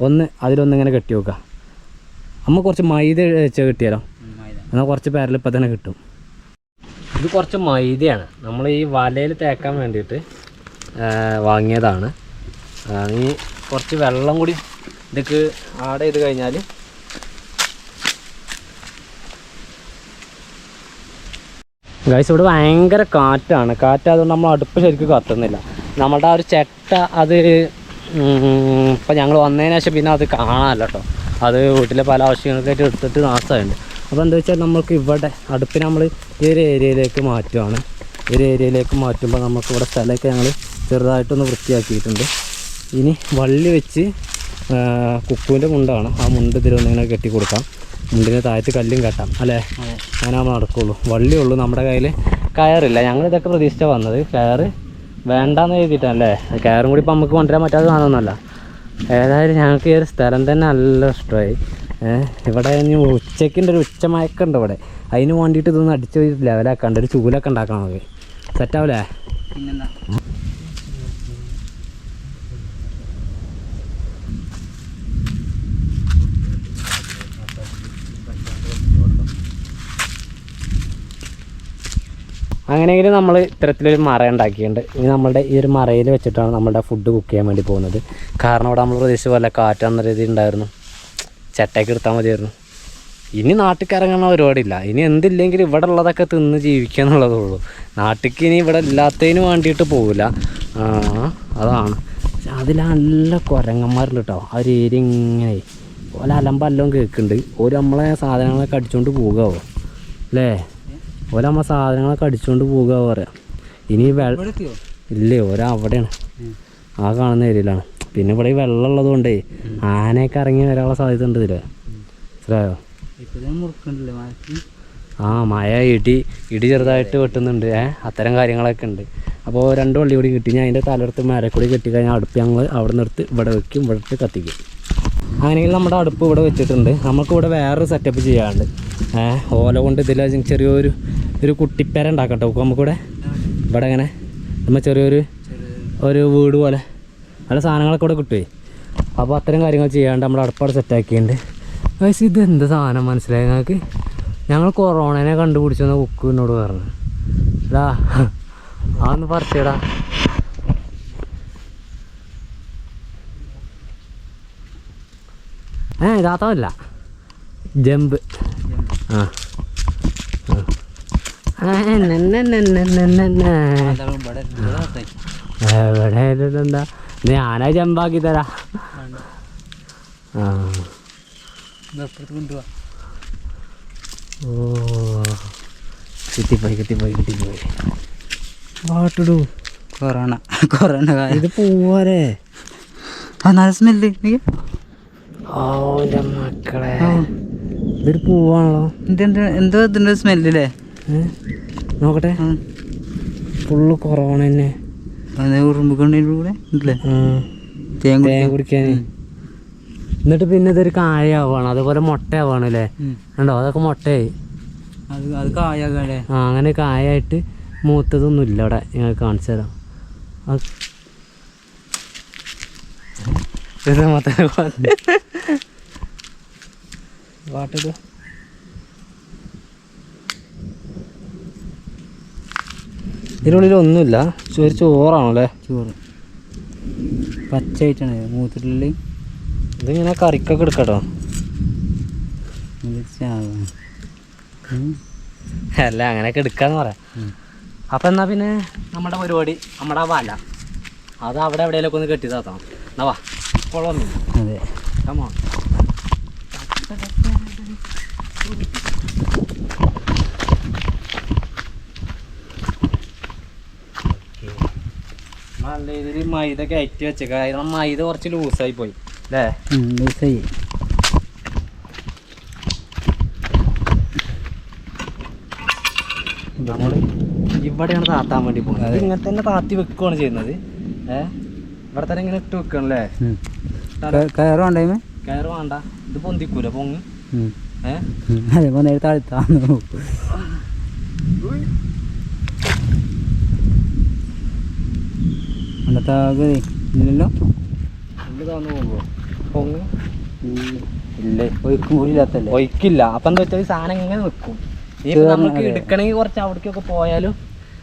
Speaker 1: ഒന്ന് അതിലൊന്നിങ്ങനെ കെട്ടി വെക്കുക. അമ്മ കുറച്ച് മൈദ വെച്ച് കിട്ടിയാലോ? എന്നാൽ കുറച്ച് പേരൽ ഇപ്പം തന്നെ കിട്ടും. ഇത് കുറച്ച് മൈദയാണ്. നമ്മൾ ഈ വലയിൽ തേക്കാൻ വേണ്ടിയിട്ട് വാങ്ങിയതാണ്. ഈ കുറച്ച് വെള്ളം കൂടി ഇതൊക്കെ ആഡ് ചെയ്ത് കഴിഞ്ഞാൽ ഗൈസ് ഇവിടെ ഭയങ്കര കാറ്റാണ്. കാറ്റായതുകൊണ്ട് നമ്മൾ അടുപ്പ് ശരിക്കും കത്തുന്നില്ല. നമ്മളുടെ ആ ഒരു ചെട്ട അത് ഇപ്പം ഞങ്ങൾ വന്നതിന് ശേഷം പിന്നെ അത് കാണാമല്ലോ കേട്ടോ. അത് വീട്ടിലെ പല ആവശ്യങ്ങൾക്കായിട്ട് എടുത്തിട്ട് നാശമായിട്ടുണ്ട്. അപ്പോൾ എന്താ വെച്ചാൽ നമുക്ക് ഇവിടെ അടുപ്പിന് നമ്മൾ ഈ ഒരു ഏരിയയിലേക്ക് മാറ്റുവാണ്. ഈ ഒരു ഏരിയയിലേക്ക് മാറ്റുമ്പോൾ നമുക്ക് ഇവിടെ സ്ഥലമൊക്കെ ഞങ്ങൾ ചെറുതായിട്ടൊന്ന് വൃത്തിയാക്കിയിട്ടുണ്ട്. ഇനി വള്ളി വെച്ച് കുക്കുവിന്റെ മുണ്ടാണ്. ആ മുണ്ട് ഇതിലൊന്നിങ്ങനെ കെട്ടി കൊടുക്കാം മുണ്ടിന് താഴത്ത് കല്ലും കെട്ടാം അല്ലേ? അങ്ങനെ നമ്മൾ നടക്കുള്ളൂ. വള്ളിയുള്ളൂ നമ്മുടെ കയ്യിൽ കയറില്ല. ഞങ്ങൾ ഇതൊക്കെ പ്രതീക്ഷിച്ച വന്നത്. കയറ് വേണ്ടാന്ന് എഴുതിയിട്ടല്ലേ കയറും കൂടി ഇപ്പം നമുക്ക് കൊണ്ടുവരാൻ പറ്റാത്ത സാധനമൊന്നുമല്ല. ഏതായാലും ഞങ്ങൾക്ക് ഈ ഒരു സ്ഥലം തന്നെ നല്ല ഇഷ്ടമായി. ഇവിടെ ഇനി ഉച്ചക്കിന്റെ ഒരു ഉച്ചമയക്കുണ്ട് ഇവിടെ. അതിന് വേണ്ടിയിട്ട് ഇതൊന്നും അടിച്ച് ലെവലാക്കാണ്ട് ഒരു ചൂലൊക്കെ ഉണ്ടാക്കണം നമുക്ക്. സെറ്റാവില്ലേ
Speaker 2: പിന്നെന്താ?
Speaker 1: അങ്ങനെയെങ്കിൽ നമ്മൾ ഇത്തരത്തിലൊരു മറ ഉണ്ടാക്കിയിട്ടുണ്ട്. ഇനി നമ്മളുടെ ഈ ഒരു മറയിൽ വെച്ചിട്ടാണ് നമ്മളുടെ ഫുഡ് കുക്ക് ചെയ്യാൻ വേണ്ടി പോകുന്നത്. കാരണം അവിടെ നമ്മൾ പ്രതീക്ഷിച്ച പോലെ കാറ്റാന്ന രീതി ഉണ്ടായിരുന്നു. ചട്ടയ്ക്ക് എടുത്താൽ മതിയായിരുന്നു. ഇനി നാട്ടിൽ കിറങ്ങുന്ന പരിപാടിയില്ല ഇനി എന്തില്ലെങ്കിൽ ഇവിടെ ഉള്ളതൊക്കെ തിന്ന് ജീവിക്കുക എന്നുള്ളതേ ഉള്ളൂ നാട്ടിലേക്ക് ഇനി ഇവിടെ ഇല്ലാത്തതിന് വേണ്ടിയിട്ട് പോകില്ല അതാണ്. അതിൽ നല്ല കുരങ്ങന്മാരുണ്ട് കേട്ടോ ഒരു ഏരിയ ഇങ്ങനെ. ഓല അലമ്പെല്ലാം കേൾക്കുന്നുണ്ട്. ഓര് നമ്മളെ സാധനങ്ങളൊക്കെ അടിച്ചുകൊണ്ട് പോകാവോ? അല്ലേ? ഓല നമ്മളെ സാധനങ്ങളൊക്കെ അടിച്ചുകൊണ്ട് പോവുക പറയാം. ഇനി
Speaker 2: വെള്ളം
Speaker 1: ഇല്ലേ ഓരോ അവിടെയാണ് ആ കാണുന്ന ഏരിയയിലാണ്. പിന്നെ ഇവിടെ ഈ വെള്ളം ഉള്ളത് കൊണ്ടേ ആനയൊക്കെ ഇറങ്ങി വരാനുള്ള സാധ്യത ഉണ്ട് ഇതിൽ. മനസ്സിലായോ? ആ മഴ ഇടി ഇടി ചെറുതായിട്ട് വെട്ടുന്നുണ്ട്. ഏഹ് അത്തരം കാര്യങ്ങളൊക്കെ ഉണ്ട്. അപ്പോൾ രണ്ട് വള്ളി കൂടി കിട്ടി. ഞാൻ അതിന്റെ തലടുത്ത് മേലെ കൂടി കെട്ടി കഴിഞ്ഞാൽ അടുപ്പ് ഞങ്ങൾ അവിടെ നിർത്ത് ഇവിടെ വെക്കും ഇവിടെ ഇട്ട് കത്തിക്കും. അങ്ങനെയെങ്കിൽ നമ്മുടെ അടുപ്പ് ഇവിടെ വെച്ചിട്ടുണ്ട്. നമുക്കിവിടെ വേറൊരു സെറ്റപ്പ് ചെയ്യാറുണ്ട് ഓല കൊണ്ട് ഇതിൽ ചെറിയൊരു ഒരു കുട്ടിപ്പേര ഉണ്ടാക്കട്ടോ. നമുക്കിവിടെ ഇവിടെ ഇങ്ങനെ നമ്മൾ ചെറിയൊരു ഒരു വീട് പോലെ നല്ല സാധനങ്ങളൊക്കെ ഇവിടെ കിട്ടുമേ അപ്പോൾ അത്തരം കാര്യങ്ങൾ ചെയ്യാണ്ട് നമ്മുടെ അടുപ്പാട് സെറ്റാക്കിയിട്ടുണ്ട് പക്ഷേ ഇത് എന്ത് സാധനം മനസ്സിലായി? ഞങ്ങൾക്ക് ഞങ്ങൾ കൊറോണനെ കണ്ടുപിടിച്ചെന്ന കുക്ക് എന്നോട് പറഞ്ഞു. എടാ അതൊന്ന് പറിച്ചേടാ. ഏ ഇതാത്തമല്ല ജമ്പ്. ആ. എവിടെ ഇതെന്താ ഞാനാ ജമ്പാക്കി തരാ. ആ. ഓ. കിട്ടിപ്പോയി കിട്ടിപ്പോയി കിട്ടിപ്പോയി. വാട്ടിടൂ.
Speaker 2: കൊറോണ കൊറോണ
Speaker 1: ഇത് പോവാറേ
Speaker 2: ആ നല്ല സ്മെല്ല്
Speaker 1: മക്കളെ. ഇതൊരു പൂവാണല്ലോ.
Speaker 2: എന്തോ ഇതിന്റെ സ്മെല്ലേ
Speaker 1: നോക്കട്ടെ. ഫുള്ള് കുറവാണ് തന്നെ.
Speaker 2: ഉറുമ്പ് തേങ്ങ
Speaker 1: തേങ്ങ കുടിക്കാൻ. എന്നിട്ട് പിന്നെ ഇതൊരു കായയാവാണ് അതുപോലെ മുട്ടയാവാണ് അല്ലേ?
Speaker 2: കണ്ടോ?
Speaker 1: ഉണ്ടോ അതൊക്കെ മുട്ടയായി.
Speaker 2: അത് കായാകല്ലേ?
Speaker 1: ആ അങ്ങനെ കായായിട്ട് മൂത്തതൊന്നും ഇല്ല അവിടെ. ഞങ്ങൾ കാണിച്ചു തരാം. അത് മൊത്തം പാട്ടിത് ഇതിനുള്ളിൽ ഒന്നുമില്ല. ചോറ് ചോറാണല്ലേ?
Speaker 2: ചോറ്. പച്ചയായിട്ടാണ്. മൂത്തിട്ടുള്ളിൽ
Speaker 1: ഇതിങ്ങനെ കറിക്കൊക്കെ എടുക്കട്ടോ. അല്ല അങ്ങനെയൊക്കെ എടുക്കാന്ന് പറയാം. അപ്പം എന്നാ പിന്നെ നമ്മുടെ പരിപാടി നമ്മുടെ വല. അത് അവിടെ എവിടെയെങ്കിലൊക്കെ ഒന്ന് കെട്ടി. താത്താം എന്നാ വാ കുളമൊന്നുമില്ല
Speaker 2: അതെ.
Speaker 1: കമോൺ നല്ല രീതിയിൽ മൈദ കയറ്റി വെച്ചേക്ക കാരണം മൈദ കുറച്ച് ലൂസായി പോയി. അല്ലേ?
Speaker 2: ലൂസായി
Speaker 1: നമ്മൾ ഇവിടെയാണ് താത്താൻ വേണ്ടി പോകുന്നത്. ഇങ്ങനെ തന്നെ താത്തി വെക്കുകയാണ് ചെയ്യുന്നത്. ഏ? ഇവിടെ തന്നെ ഇങ്ങനെ ഇട്ട് വെക്കണല്ലേ?
Speaker 2: കയറ് വേണ്ട
Speaker 1: കയറ് വേണ്ട. ഇത് പൊന്തിക്കൂല പൊങ്ങി. ഏ
Speaker 2: അതെ നേരെ താഴ്ത്താന്ന് അന്നത്തെ ഇല്ലല്ലോ
Speaker 1: ഒഴിക്കില്ല. അപ്പൊ എന്താ വെച്ചാൽ സാധനം ഇങ്ങനെ നിൽക്കും
Speaker 2: ഇനി
Speaker 1: നമുക്ക് എടുക്കണമെങ്കിൽ കുറച്ച് അവിടേക്കൊക്കെ പോയാലും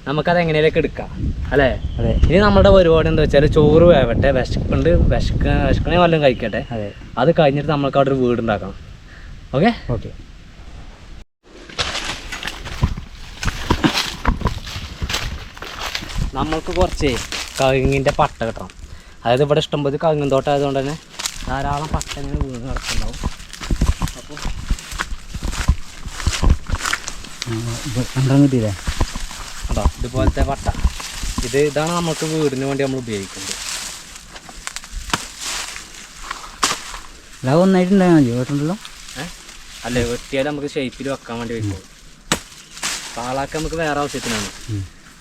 Speaker 1: നമുക്കത് എങ്ങനെയൊക്കെ എടുക്കാം. അല്ലേ?
Speaker 2: അതെ.
Speaker 1: ഇനി നമ്മുടെ പരിപാടി എന്താ വെച്ചാൽ ചോറ് വേവട്ടെ. വിശക്കുണ്ട് വിശക്ക വിശക്കണേ വല്ലതും കഴിക്കട്ടെ.
Speaker 2: അതെ.
Speaker 1: അത് കഴിഞ്ഞിട്ട് നമ്മൾക്ക് അവിടെ ഒരു വീട് ഉണ്ടാക്കണം ഓക്കെ?
Speaker 2: ഓക്കെ.
Speaker 1: നമ്മൾക്ക് കുറച്ച് കവിങ്ങിന്റെ പട്ട കിട്ടണം. അതായത് ഇവിടെ ഇഷ്ടംപോലെ കവിങ്ങും തോട്ടം ആയതുകൊണ്ട് തന്നെ ധാരാളം പട്ട ഇങ്ങനെ വീണ് കിടക്കുന്നുണ്ടാവും. അപ്പോൾ
Speaker 2: കിട്ടിയില്ലേ?
Speaker 1: അതോ ഇതുപോലത്തെ പട്ട. ഇത് ഇതാണ് നമുക്ക് വീടിന് വേണ്ടി നമ്മൾ ഉപയോഗിക്കുന്നത്.
Speaker 2: എല്ലാം ഒന്നായിട്ടുണ്ടായാൽ മതി.
Speaker 1: അല്ലേ വെട്ടിയാൽ നമുക്ക് ഷേപ്പിൽ വെക്കാൻ വേണ്ടി വെക്കും പാളാക്കാൻ നമുക്ക് വേറെ ആവശ്യത്തിനാണ്.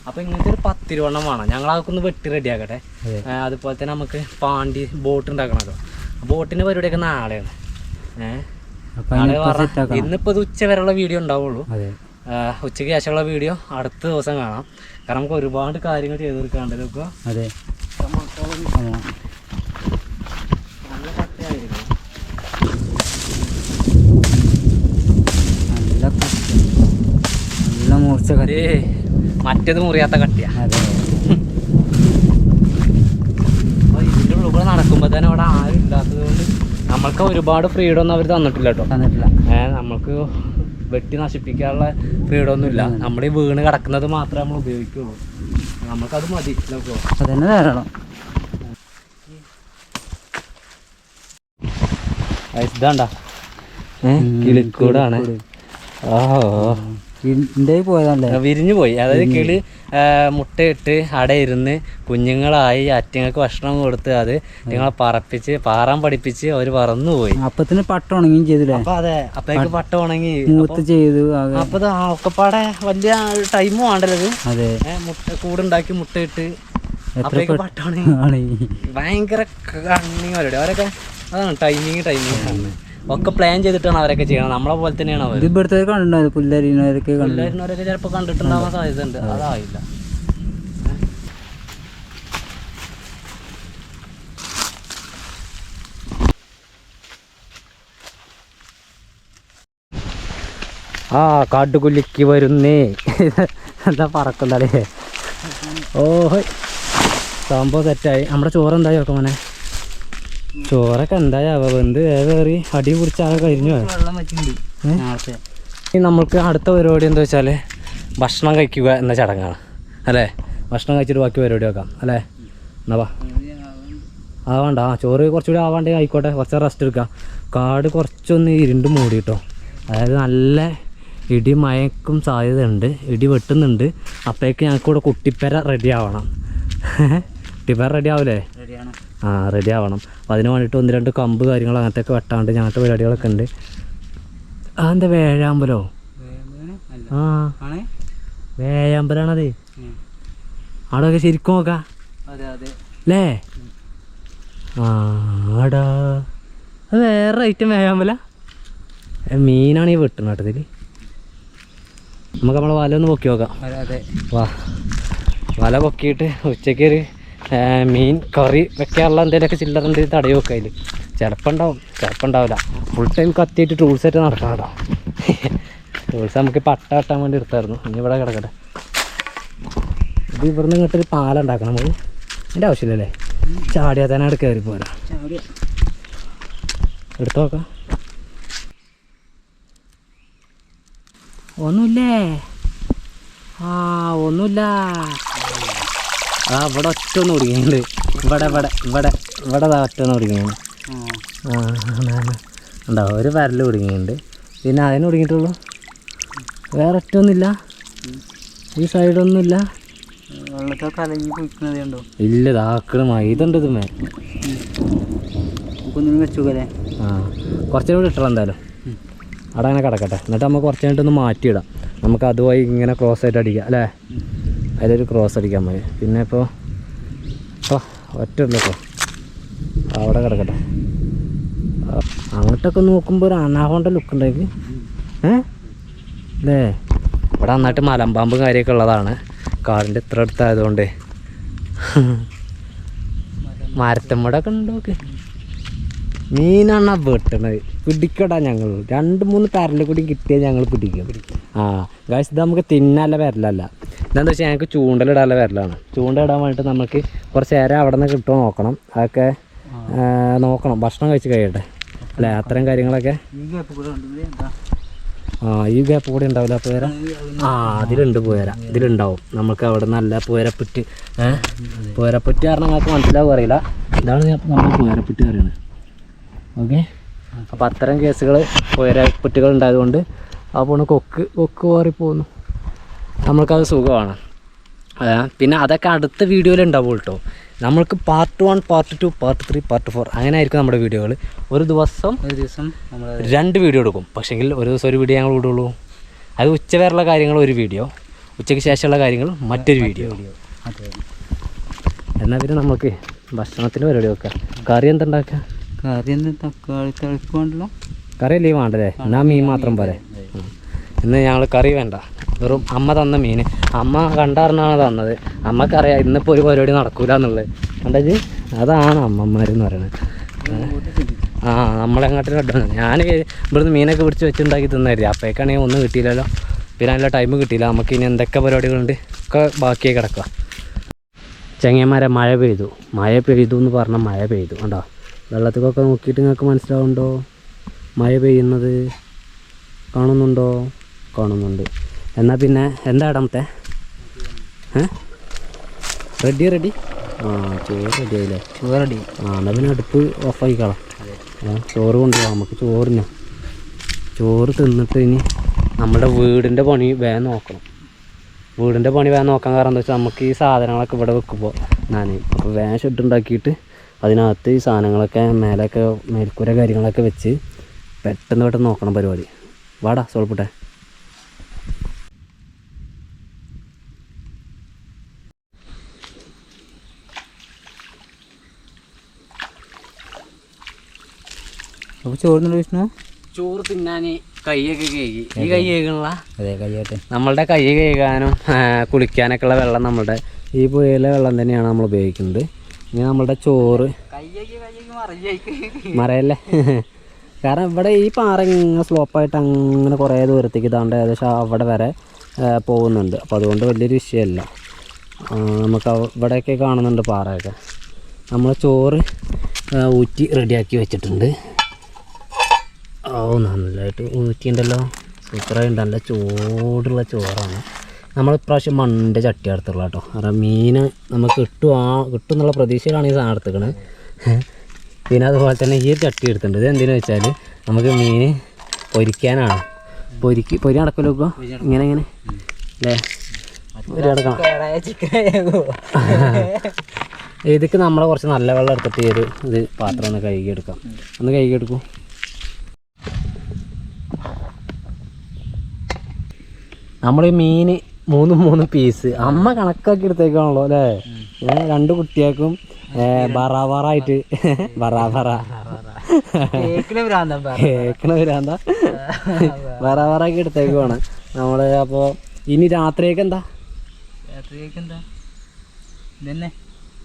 Speaker 1: അപ്പൊ ഇങ്ങനത്തെ ഒരു പത്തിരുവണ്ണം വേണം. ഞങ്ങൾ അതൊക്കെ ഒന്ന് വെട്ടി റെഡിയാക്കട്ടെ
Speaker 2: അതെ.
Speaker 1: അതുപോലെ തന്നെ നമുക്ക് പാണ്ടി ബോട്ട് ഉണ്ടാക്കണമല്ലോ ബോട്ടിന്റെ പരിപാടിയൊക്കെ നാളെയാണ്. ഏഹ് ഇന്നിപ്പോ ഇത് ഉച്ച വരെയുള്ള വീഡിയോ ഉണ്ടാവുള്ളൂ. ഉച്ചയ്ക്ക് ശേഷമുള്ള വീഡിയോ അടുത്ത ദിവസം കാണാം. കാരണം നമുക്ക് ഒരുപാട് കാര്യങ്ങൾ ചെയ്തു തീർക്കാണ്ടല്ലോ ഇപ്പൊ.
Speaker 2: അതെ ആ.
Speaker 1: നല്ല പട്ടയായിരിക്കും
Speaker 2: നല്ല കട്ടി. മൂർച്ച കറി
Speaker 1: മറ്റേത് മുറിയാത്ത കട്ടിയാ.
Speaker 2: അതെ.
Speaker 1: ഇതിന്റെ ഉള്ളിൽ കൂടെ നടക്കുമ്പോൾ തന്നെ അവിടെ ആരും ഇല്ലാത്തത് കൊണ്ട് നമ്മൾക്ക് ഒരുപാട് ഫ്രീഡം ഒന്നും അവർ തന്നിട്ടില്ല കേട്ടോ.
Speaker 2: തന്നിട്ടില്ല.
Speaker 1: ഏഹ് നമ്മൾക്ക് വെട്ടി നശിപ്പിക്കാനുള്ള ഫ്രീഡം ഒന്നും ഇല്ല. നമ്മൾ ഈ വീണ് കിടക്കുന്നത് മാത്രമേ നമ്മൾ ഉപയോഗിക്കുള്ളൂ. നമുക്കത് മതി നോക്കോ
Speaker 2: അതന്നെ ധാരാളം.
Speaker 1: ഇതാണ്ടാ. കിളിക്കൂടാണ്. ഓ.
Speaker 2: ഇന്ത്യ പോയതല്ലേ
Speaker 1: വിരിഞ്ഞു പോയി. അതായത് കിളി മുട്ടയിട്ട് അടയിരുന്ന് കുഞ്ഞുങ്ങളായി അറ്റങ്ങൾക്ക് ഭക്ഷണം കൊടുത്ത് അത് നിങ്ങളെ പറപ്പിച്ച് പാറാൻ പഠിപ്പിച്ച് അവർ പറന്നുപോയി.
Speaker 2: അപ്പത്തിന് പട്ട ഉണങ്ങി ചെയ്തില്ലേ
Speaker 1: അപ്പൊ അതെ അപ്പേക്ക് പട്ട ഉണങ്ങി.
Speaker 2: മൂത്ത് ചെയ്തു
Speaker 1: അപ്പൊ ഒക്കെപ്പാടെ വലിയ ടൈമും വേണ്ടത്
Speaker 2: അതെ.
Speaker 1: മുട്ട കൂടുണ്ടാക്കി മുട്ടയിട്ട്
Speaker 2: എത്ര
Speaker 1: പട്ട ഉണങ്ങി. ഭയങ്കര കണ്ണിങ് പരിപാടി അവരൊക്കെ അതാണ് ടൈമിങ് ടൈമിങ് ആണ്. ഒക്കെ പ്ലാൻ ചെയ്തിട്ടാണ് അവരൊക്കെ ചെയ്യണം നമ്മളെ പോലെ തന്നെയാണ് അവർ
Speaker 2: ഇവിടുത്തെ കണ്ടിട്ടുണ്ടായിരുന്നു പുല്ലരിനവരൊക്കെ
Speaker 1: പുല്ലരിനവരൊക്കെ ചിലപ്പോൾ കണ്ടിട്ടുണ്ടാവാൻ സാധ്യത ഉണ്ട് അതായില്ല. ആ കാട്ടുകുല്ലിക്ക് വരുന്നേ. എന്താ പറക്കുന്നല്ലേ ഓഹ്. സംഭവം തെറ്റായി നമ്മുടെ ചോറ് എന്തായി ഒക്കെ മോനെ? ചോറൊക്കെ എന്തായാവ വെന്ത് വേവേറി അടി പിടിച്ച് ആകെ കഴിഞ്ഞു ഇനി നമ്മൾക്ക് അടുത്ത പരിപാടി എന്താ വെച്ചാൽ ഭക്ഷണം കഴിക്കുക എന്ന ചടങ്ങാണ്. അല്ലേ? ഭക്ഷണം കഴിച്ചിട്ട് ബാക്കി പരിപാടി വെക്കാം. അല്ലേ? എന്നാ വാ. ആ ചോറ് കുറച്ചുകൂടി ആവാണ്ടേ ആയിക്കോട്ടെ. കുറച്ച് റെസ്റ്റ് എടുക്കാം. കാട് കുറച്ചൊന്ന് ഇരുണ്ട് മൂടി കേട്ടോ അതായത് നല്ല ഇടി മയക്കും സാധ്യതയുണ്ട്. ഇടി വെട്ടുന്നുണ്ട്. അപ്പോഴേക്ക് ഞങ്ങൾക്ക് ഇവിടെ കുട്ടിപ്പേര റെഡി ആവണം. കുട്ടിപ്പര റെഡി ആവില്ലേ ആ റെഡി ആവണം. അപ്പം അതിന് വേണ്ടിയിട്ട് ഒന്ന് രണ്ട് കമ്പ് കാര്യങ്ങൾ അങ്ങനത്തെ ഒക്കെ വെട്ടാണ്ട് ഞങ്ങളുടെ പരിപാടികളൊക്കെ ഉണ്ട്. അതെന്താ വേഴാമ്പലോ?
Speaker 2: അല്ല
Speaker 1: ആ വേഴാമ്പലാണത് അവിടെയൊക്കെ ശരിക്കും നോക്കാം? അല്ലേ ആടാ. അത് വേറെ ഐറ്റം വേഴാമ്പല. മീനാണ് ഈ വെട്ടുന്ന കേട്ടതിൽ നമുക്ക് നമ്മളെ വല ഒന്ന് പൊക്കി നോക്കാം. വാ. വല പൊക്കിയിട്ട് ഉച്ചയ്ക്ക് ഒരു ആ, മീൻ കറി വെക്കാനുള്ള എന്തെങ്കിലുമൊക്കെ ചില്ലറ എന്തെങ്കിലും തടയോ വെക്കുക അതിൽ ചിലപ്പോൾ ഉണ്ടാവും ചിലപ്പോൾ ഉണ്ടാവില്ല ഫുൾ ടൈം കത്തിയിട്ട് ടൂൾസ് ആയിട്ട് നടക്കണം കേട്ടോ ടൂൾസ് നമുക്ക് പട്ട കെട്ടാൻ വേണ്ടി എടുത്തായിരുന്നു. ഇനി ഇവിടെ കിടക്കട്ടെ. ഇത് ഇവിടുന്ന് ഇങ്ങോട്ടൊരു പാലുണ്ടാക്കണം നമുക്ക്. എന്റെ ആവശ്യമില്ലല്ലേ? ചാടിയാൽ തന്നെ അവിടെ കയറി പോരാ. എടുത്തു നോക്കാം. ഒന്നുമില്ലേ? ആ ഒന്നുമില്ല. ആ ഇവിടെ ഒറ്റ ഒന്ന് കുടിക്കുന്നുണ്ട് ഇവിടെ ഇവിടെ ഇവിടെ ഇവിടെ ഒറ്റ ഒന്ന് കുടുങ്ങിയാണ്
Speaker 2: ആ.
Speaker 1: ആ ഉണ്ടോ ഒരു പരൽ കുടുങ്ങിയിട്ടുണ്ട് പിന്നെ അതിന് കുടുങ്ങിയിട്ടുള്ളൂ വേറെ ഒറ്റ ഒന്നുമില്ല. ഈ സൈഡൊന്നുമില്ല
Speaker 2: ഉണ്ടോ
Speaker 1: ഇല്ല. ഇതാക്കണം ഇതുണ്ട് ഇതുമേ
Speaker 2: മേ
Speaker 1: ആ കുറച്ചും കൂടി ഇട്ടണം എന്തായാലും. അവിടെ അങ്ങനെ കിടക്കട്ടെ. എന്നിട്ട് നമുക്ക് കുറച്ച് കഴിഞ്ഞിട്ടൊന്ന് മാറ്റിയിടാം. നമുക്ക് അതുമായി ഇങ്ങനെ ക്രോസ് ആയിട്ട് അടിക്കാം അല്ലേ? അതിലൊരു ക്രോസ് അടിക്കാൻ മതി പിന്നെ ഇപ്പോൾ ഓ ഒറ്റ ഉള്ളപ്പോൾ അവിടെ കിടക്കട്ടെ. ആ, അങ്ങോട്ടൊക്കെ നോക്കുമ്പോൾ ഒരു അനാഹോണ്ട ലുക്ക് ഉണ്ടെങ്കിൽ ഏ? അല്ലേ ഇവിടെ നന്നായിട്ട് മലമ്പാമ്പ് കാര്യമൊക്കെ ഉള്ളതാണ്. കാടിന്റെ ഇത്ര അടുത്തായതുകൊണ്ട്. മരത്തമ്മടൊക്കെ ഉണ്ടോക്ക് മീനാണ് വെട്ടണത്. പിടിക്കടാ ഞങ്ങൾ. രണ്ട് മൂന്ന് പരലിൽ കൂടി കിട്ടിയാൽ ഞങ്ങൾ പിടിക്കും. ആ ഗായ്സ് ഇത് നമുക്ക് തിന്നല്ല പരലല്ല. എന്താണെന്ന് വെച്ചാൽ ഞങ്ങൾക്ക് ചൂണ്ടലിടാനുള്ള ചൂണ്ട ഇടാൻ വേണ്ടിയിട്ട് നമുക്ക് കുറച്ച് നേരം അവിടെ നിന്ന് കിട്ടുമോ നോക്കണം. അതൊക്കെ നോക്കണം. ഭക്ഷണം കഴിച്ച് കഴിയട്ടെ. അല്ലേ? അത്തരം കാര്യങ്ങളൊക്കെ.
Speaker 2: ഈ ഗ്യാപ്പ് കൂടെ ഉണ്ട് എന്താ
Speaker 1: ആ ഈ ഗ്യാപ്പ് കൂടെ ഉണ്ടാവില്ല പുയര? ആ അതിലുണ്ട് പുയര. ഇതിലുണ്ടാവും. നമുക്ക് അവിടെ നല്ല പുയരപ്പുറ്റ് ഏഹ് പുയരപ്പുറ്റ് കാരണം നമുക്ക് മനസ്സിലാവും അറിയില്ല. ഇതാണ് ഞാൻ നമ്മൾ പുയരപ്പുറ്റ് പറയുന്നത് ഓക്കെ? അപ്പോൾ അത്തരം കേസുകൾ പുയരപ്പുറ്റുകൾ ഉണ്ടായതുകൊണ്ട് അപ്പോൾ പോണ കൊക്ക് കൊക്ക് മാറിപ്പോകുന്നു നമ്മൾക്കത് സുഖമാണ്. പിന്നെ അതൊക്കെ അടുത്ത വീഡിയോയിൽ ഉണ്ടാവും കേട്ടോ നമ്മൾക്ക് part one part two part three part four അങ്ങനെ ആയിരിക്കും നമ്മുടെ വീഡിയോകൾ. ഒരു ദിവസം
Speaker 2: ഒരു ദിവസം നമ്മൾ
Speaker 1: രണ്ട് വീഡിയോ എടുക്കും. പക്ഷേങ്കിൽ ഒരു ദിവസം ഒരു വീഡിയോ ഞങ്ങൾ വിടുള്ളൂ. അത് ഉച്ച വരെയുള്ള കാര്യങ്ങൾ ഒരു വീഡിയോ. ഉച്ചയ്ക്ക് ശേഷമുള്ള കാര്യങ്ങൾ മറ്റൊരു വീഡിയോ. എന്നാൽ പിന്നെ നമുക്ക് ഭക്ഷണത്തിന് പരിപാടി വെക്കാം. കറി എന്താ ഉണ്ടാക്കുക
Speaker 2: കറി എന്ത്? തക്കാളി തളിക്കുണ്ടല്ലോ
Speaker 1: കറി അല്ലേ വേണ്ടല്ലേ എന്നാൽ മീൻ മാത്രം പോരെ. ഇന്ന് ഞങ്ങൾ കറി വേണ്ട. വെറും അമ്മ തന്ന മീൻ. അമ്മ കണ്ടറിഞ്ഞാണ് തന്നത്. അമ്മക്കറിയാം ഇന്നിപ്പോൾ ഒരു പരിപാടി നടക്കൂല എന്നുള്ളത് കണ്ടത്? അതാണ് അമ്മമാരെന്ന് പറയുന്നത് ആ നമ്മളെങ്ങോട്ട് കണ്ടു. ഞാൻ ഇവിടുന്ന് മീനൊക്കെ പിടിച്ച് വെച്ചുണ്ടാക്കി തിന്നായിരുന്നു. അപ്പോഴേക്കാണെങ്കിൽ ഒന്നും കിട്ടിയില്ലല്ലോ. പിന്നെ നല്ല ടൈം കിട്ടിയില്ല. നമുക്ക് ഇനി എന്തൊക്കെ പരിപാടികളുണ്ട്? ഒക്കെ ബാക്കിയായി കിടക്കുക ചെങ്ങന്മാരെ മഴ പെയ്തു. മഴ പെയ്തു എന്ന് പറഞ്ഞാൽ മഴ പെയ്തു. കണ്ടോ? വെള്ളത്തിലൊക്കെ നോക്കിയിട്ട് നിങ്ങൾക്ക് മനസ്സിലാവുന്നുണ്ടോ? മഴ പെയ്യുന്നത് കാണുന്നുണ്ടോ? കാണുന്നുണ്ട്. എന്നാൽ പിന്നെ എന്താ ഇടമത്തെ ഏ? റെഡി റെഡി ആ ചോറ് റെഡി ആയില്ലേ?
Speaker 2: ചോറ് റെഡി
Speaker 1: ആ എന്നാൽ പിന്നെ അടുപ്പ് ഓഫാക്കിക്കളാം ഏ ചോറ് കൊണ്ടുപോകാം നമുക്ക് ചോറിന് ചോറ് തിന്നിട്ട് ഇനി നമ്മുടെ വീടിന്റെ പണി വേഗം നോക്കണം. വീടിന്റെ പണി വേഗം നോക്കാൻ കാരണം എന്താ വെച്ചാൽ നമുക്ക് ഈ സാധനങ്ങളൊക്കെ ഇവിടെ വെക്കുമ്പോൾ ഞാൻ അപ്പോൾ വേഗം ഷെഡ് ഉണ്ടാക്കിയിട്ട് അതിനകത്ത് ഈ സാധനങ്ങളൊക്കെ മേലൊക്കെ മേൽക്കൂര കാര്യങ്ങളൊക്കെ വെച്ച് പെട്ടെന്ന് പെട്ടെന്ന് നോക്കണം പരിപാടി. വാടാ സോൾപ്പിട്ടെ
Speaker 2: അപ്പോൾ വിഷ്ണു?
Speaker 1: ചോറ് തിന്നാൻ കൈയൊക്കെ കഴുകി. ഈ കൈ കഴുകണല്ല
Speaker 2: അതെ കയ്യാട്ടെ
Speaker 1: നമ്മളുടെ കൈ കഴുകാനും കുളിക്കാനൊക്കെ ഉള്ള വെള്ളം നമ്മളുടെ ഈ പുഴയിലെ വെള്ളം തന്നെയാണ് നമ്മൾ ഉപയോഗിക്കുന്നത്. ഇനി നമ്മളുടെ ചോറ്. മറയല്ലേ? കാരണം ഇവിടെ ഈ പാറ ഇങ്ങനെ സ്ലോപ്പായിട്ട് അങ്ങനെ കുറേ ദൂരത്തേക്ക് ഇതാണ്ട് ഏകദേശം അവിടെ വരെ പോകുന്നുണ്ട്. അപ്പോൾ അതുകൊണ്ട് വലിയൊരു വിഷയമല്ല. നമുക്ക് ഇവിടെയൊക്കെ കാണുന്നുണ്ട് പാറയൊക്കെ. നമ്മൾ ചോറ് ഊറ്റി റെഡിയാക്കി വെച്ചിട്ടുണ്ട്. ഓ നല്ലതായിട്ട് ഊറ്റിയുണ്ടല്ലോ സൂപ്പറായിട്ട് നല്ല ചൂടുള്ള ചോറാണ്. നമ്മൾ ഇപ്രാവശ്യം മണ്ണിന്റെ ചട്ടി എടുത്തുള്ള കേട്ടോ കാരണം മീൻ നമുക്ക് കിട്ടും ആ കിട്ടും എന്നുള്ള പ്രതീക്ഷയിലാണ് ഈ സാധനം എടുത്തുക്കണത് പിന്നെ അതുപോലെ തന്നെ ഈ ചട്ടി എടുത്തിട്ടുണ്ട്. ഇത് എന്തിനാ വെച്ചാൽ നമുക്ക് മീൻ പൊരിക്കാനാണ്. പൊരിക്ക് പൊരി നടക്കല്ലോ ഇപ്പോൾ ഇങ്ങനെ ഇങ്ങനെ. അല്ലേ? പൊരി നടക്കണം. ഇതിക്ക് നമ്മളെ കുറച്ച് നല്ല വെള്ളം എടുത്തിട്ട് ഈ ഒരു ഇത് പാത്രം ഒന്ന് കഴുകി എടുക്കാം ഒന്ന് കഴുകി എടുക്കൂ നമ്മൾ മീൻ മൂന്ന് മൂന്ന് പീസ്. അമ്മ കണക്കാക്കി എടുത്തേക്കാണല്ലോ അല്ലേ? ഞാൻ രണ്ട് കുട്ടികൾക്കും ബറാബറായിട്ട് ബറാബറ
Speaker 2: ഭ്രാന്തം
Speaker 1: കേക്കണ വരാന്ത ബറാബറാക്കി എടുത്തേക്കുവാണ് നമ്മൾ. അപ്പോ ഇനി രാത്രിയൊക്കെ എന്താ?
Speaker 2: രാത്രിയൊക്കെ എന്താ? ഇതന്നെ.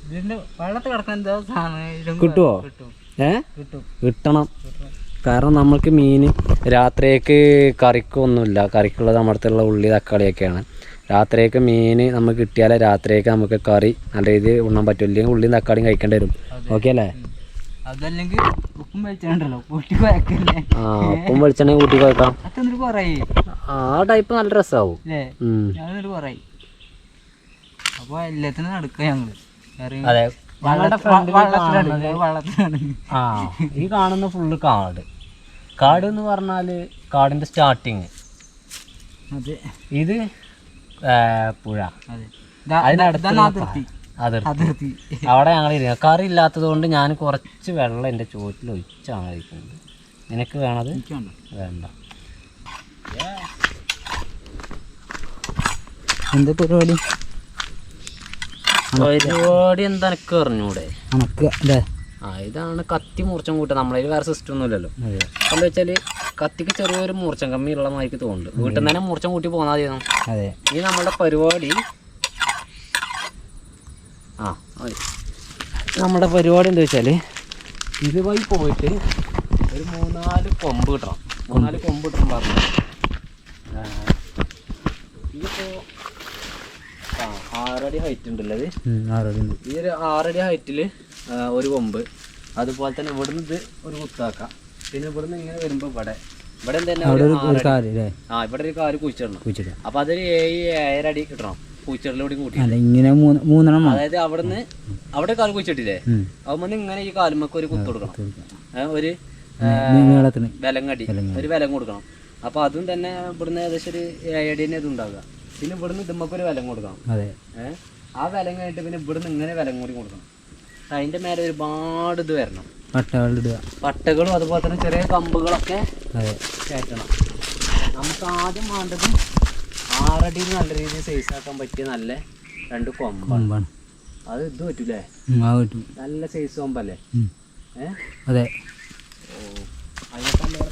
Speaker 2: ഇതിന്റെ വെള്ളത്തിൽ കിടക്കാൻ എന്താ സാധനം. ഇതിലും
Speaker 1: കിട്ടുവോ?
Speaker 2: കിട്ടും.
Speaker 1: ഏ?
Speaker 2: കിട്ടും.
Speaker 1: കിട്ടണം. കാരണം നമ്മൾക്ക് മീൻ രാത്രിയേക്ക് കറിക്കൊന്നുമില്ല. കറിക്കുള്ളത് നമ്മുടെ ഉള്ളി തക്കാളിയൊക്കെയാണ്. രാത്രിയേക്ക് മീൻ നമുക്ക് കിട്ടിയാലേ രാത്രിയേക്ക് നമുക്ക് കറി നല്ല രീതിയിൽ ഉണ്ണാൻ പറ്റും. ഇല്ലെങ്കിൽ ഉള്ളിയും തക്കാളിയും കഴിക്കേണ്ടി വരും. ഓക്കെ അല്ലേ?
Speaker 2: അതല്ലെങ്കിൽ ഉപ്പും കുഴക്കല്ലേ?
Speaker 1: ആ ഉപ്പും വെളിച്ചെണ്ണ കൂട്ടി കുഴക്കാം. ആ ടൈപ്പ് നല്ല രസമാവും
Speaker 2: അപ്പൊ എല്ലാത്തിനും നടക്കുക ഞങ്ങൾ.
Speaker 1: അതെ. ആ ഈ കാണുന്ന ഫുള്ള് കാട്. കാട് എന്ന് പറഞ്ഞാൽ കാടിന്റെ സ്റ്റാർട്ടിങ് ഇത് പുഴ.
Speaker 2: അതെ. ഇതാ-
Speaker 1: അതിനടുത്തുള്ള
Speaker 2: ഇതാണ് അതിർത്തി.
Speaker 1: അവിടെ ഞങ്ങൾ ഇരുന്ന് കറി ഇല്ലാത്തത് കൊണ്ട് ഞാൻ കുറച്ച് വെള്ളം എന്റെ ചോറ്റിൽ ഒഴിച്ചാണ് കഴിക്കുന്നത് നിനക്ക് വേണത്? വേണ്ട.
Speaker 2: എന്താ പരിപാടി?
Speaker 1: പരിപാടി എന്താ എനിക്ക് അറിഞ്ഞൂടെ? ഇതാണ് കത്തി മൂർച്ചം കൂട്ടുക. നമ്മളതിൽ വേറെ സിസ്റ്റം ഒന്നും ഇല്ലല്ലോ.
Speaker 2: അതെ.
Speaker 1: എന്താ വെച്ചാൽ കത്തിക്ക് ചെറിയൊരു മൂർച്ചം കമ്മി ഉള്ള മാതിരി തോന്നുന്നുണ്ട്. വീട്ടിൽ നിന്ന് തന്നെ മൂർച്ചം കൂട്ടി പോന്നാൽ മതിയായിരുന്നു.
Speaker 2: അതെ.
Speaker 1: ഇനി നമ്മുടെ പരിപാടി ആ. നമ്മുടെ പരിപാടി എന്താ വെച്ചാൽ ഇതുമായി പോയിട്ട് ഒരു മൂന്നാൽ കൊമ്പ് കിട്ടണം മൂന്നാൽ കൊമ്പ് കിട്ടണം പറഞ്ഞു. ആ, ഇതിപ്പോ ആ ആറടി ഹൈറ്റ് ഉണ്ടല്ലത് ഈ ഒരു ആറടി ഹൈറ്റിൽ ഒരു കൊമ്പ് അതുപോലെ തന്നെ ഇവിടുന്ന് ഇത് ഒരു കുത്താക്കാം. പിന്നെ ഇവിടുന്ന് ഇങ്ങനെ വരുമ്പോൾ ഇവിടെ. ഇവിടെ
Speaker 2: അല്ലേ
Speaker 1: ആ ഇവിടെ ഒരു കാൽ കുഴിച്ചിടണം. അപ്പൊ അതൊരു ഏഴ് ഏഴര അടി കിട്ടണം പൂച്ചകളിലൂടെ കൂട്ടി.
Speaker 2: ഇങ്ങനെ മൂന്ന് മൂന്നെണ്ണം.
Speaker 1: അതായത് അവിടുന്ന് അവിടെ കാൽ കുഴിച്ചിട്ടില്ലേ. അപ്പൊ ഇങ്ങനെ ഈ കാലുമൊക്കെ ഒരു കുത്ത് കൊടുക്കണം. ഒരു വിലങ്ങടി. ഒരു വിലങ്ങ് കൊടുക്കണം. അപ്പൊ അതും തന്നെ ഇവിടുന്ന് ഏകദേശം ഒരു ഏഴടി തന്നെ ഇത് ഉണ്ടാവുക. പിന്നെ ഇവിടുന്ന് ഇതുമ്മക്ക് ഒരു വിലങ്ങ് കൊടുക്കണം.
Speaker 2: അതെ.
Speaker 1: ഏഹ് ആ വിലം കഴിഞ്ഞിട്ട് പിന്നെ ഇവിടുന്ന് ഇങ്ങനെ വിലം കൂടി കൊടുക്കണം. അതിന്റെ മേലെ ഒരുപാട് ഇത് വരണം.
Speaker 2: പട്ടകൾ ഇടുക.
Speaker 1: പട്ടകളും അതുപോലെ തന്നെ ചെറിയ കമ്പുകളൊക്കെ കയറ്റണം. നമുക്ക് ആദ്യം വേണ്ടത് ആറടി നല്ല രീതിയിൽ സൈസ് ആക്കാൻ പറ്റിയ നല്ല രണ്ട് കൊമ്പാണ്. അത് ഇത് പറ്റൂലേ? നല്ല സൈസ് കൊമ്പല്ലേ?
Speaker 2: അതെ.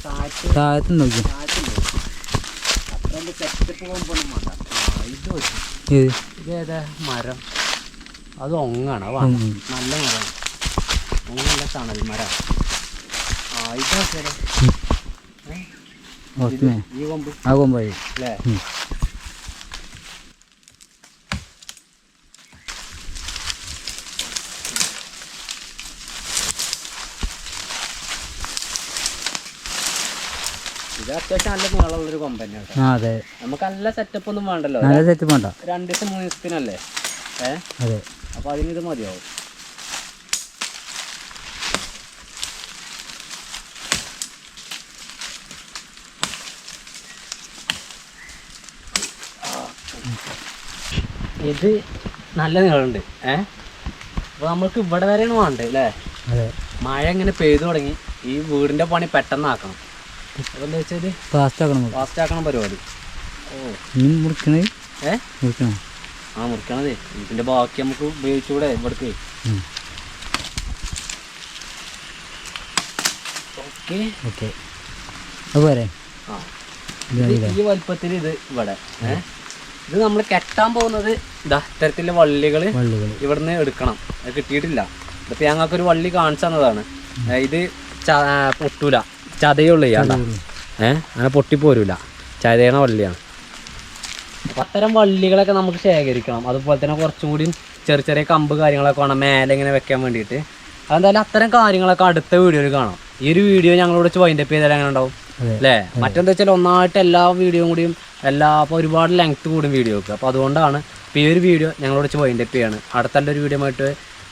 Speaker 1: താഴത്ത്
Speaker 2: താഴത്ത് നോക്കി.
Speaker 1: താഴത്തുണ്ട് അത്ര സെറ്റപ്പ് കൊമ്പൊന്നും വേണ്ട. ഇത് ഇതേതാ? മരം. അത് ഒങ്ങാണ്. അത്
Speaker 2: ഉം,
Speaker 1: വേണം. നല്ല തണൽ മരം. ആ ഇതാ ഈ കൊമ്പ്.
Speaker 2: ആ കൊമ്പായി.
Speaker 1: അല്ലേ? ഇത് അത്യാവശ്യം നല്ല നീളമുള്ളൊരു കൊമ്പ് തന്നെയാണ്
Speaker 2: അതെ.
Speaker 1: നമുക്ക് നല്ല സെറ്റപ്പ് ഒന്നും വേണ്ടല്ലോ.
Speaker 2: നല്ല സെറ്റപ്പ് വേണ്ട.
Speaker 1: രണ്ട് ദിവസം മൂന്ന് ദിവസത്തിനല്ലേ ഏ?
Speaker 2: അതെ.
Speaker 1: അപ്പൊ അതിന് ഇത് മതിയാവും. ഇത് നല്ല നീളമുണ്ട് ഏ? അപ്പൊ നമ്മൾക്ക് ഇവിടെ വരെയാണ് വേണ്ടത് അല്ലേ? മഴ ഇങ്ങനെ പെയ്തു തുടങ്ങി. ഈ വീടിന്റെ പണി പെട്ടെന്ന് അപ്പൊ
Speaker 2: ഫാസ്റ്റ് ആക്കണം
Speaker 1: ഫാസ്റ്റ് ആക്കണം പരിപാടി. ഓ.
Speaker 2: ഇനി മുറിക്കണേ?
Speaker 1: ഏ?
Speaker 2: മുറിക്കണം?
Speaker 1: ആ മുറിക്കണതേ. ബാക്കി നമുക്ക് ഉപയോഗിച്ചൂടെ ഇവിടേക്ക്.
Speaker 2: ഉം.
Speaker 1: ഓക്കെ.
Speaker 2: ഓക്കെ. അതുപോലെ
Speaker 1: ആ. ഈ വലുപ്പത്തിൽ ഇത് ഇവിടെ. ഇത് നമ്മൾ കെട്ടാൻ പോകുന്നത് ഇതാ വള്ളികൾ
Speaker 2: വള്ളികൾ
Speaker 1: ഇവിടുന്ന് എടുക്കണം. അത് കിട്ടിയിട്ടില്ല. ഇതിപ്പോൾ ഞങ്ങൾക്കൊരു വള്ളി കാണിച്ചു തന്നതാണ്. ഇത് പൊട്ടൂല. ചതയുള്ളൂ ചെയ്യാണ്ട ഏ? അങ്ങനെ പൊട്ടിപ്പോരൂല ചതയണ വള്ളിയാണ്. അത്തരം വള്ളികളൊക്കെ നമുക്ക് ശേഖരിക്കണം. അതുപോലെ തന്നെ കുറച്ചും കൂടി ചെറിയ ചെറിയ കമ്പ് കാര്യങ്ങളൊക്കെ വേണം. മേലെ ഇങ്ങനെ വെക്കാൻ വേണ്ടിയിട്ട്. അതെന്തായാലും അത്തരം കാര്യങ്ങളൊക്കെ അടുത്ത വീഡിയോയിൽ കാണാം. ഈ ഒരു വീഡിയോ ഞങ്ങളോട് വൈൻഡ് അപ്പ് ചെയ്താൽ അങ്ങനെ ഉണ്ടാവും. അല്ലേ? മറ്റെന്താ വെച്ചാൽ ഒന്നായിട്ട് എല്ലാ വീഡിയോയും കൂടിയും എല്ലാ അപ്പോൾ ഒരുപാട് ലെങ്ത് കൂടും വീഡിയോക്ക് അപ്പോൾ അതുകൊണ്ടാണ് ഇപ്പോൾ ഈ ഒരു വീഡിയോ ഞങ്ങളോട് വൈൻഡ് അപ്പ് ചെയ്യാണ്. അടുത്തല്ലൊരു ഒരു വീഡിയോ ആയിട്ട്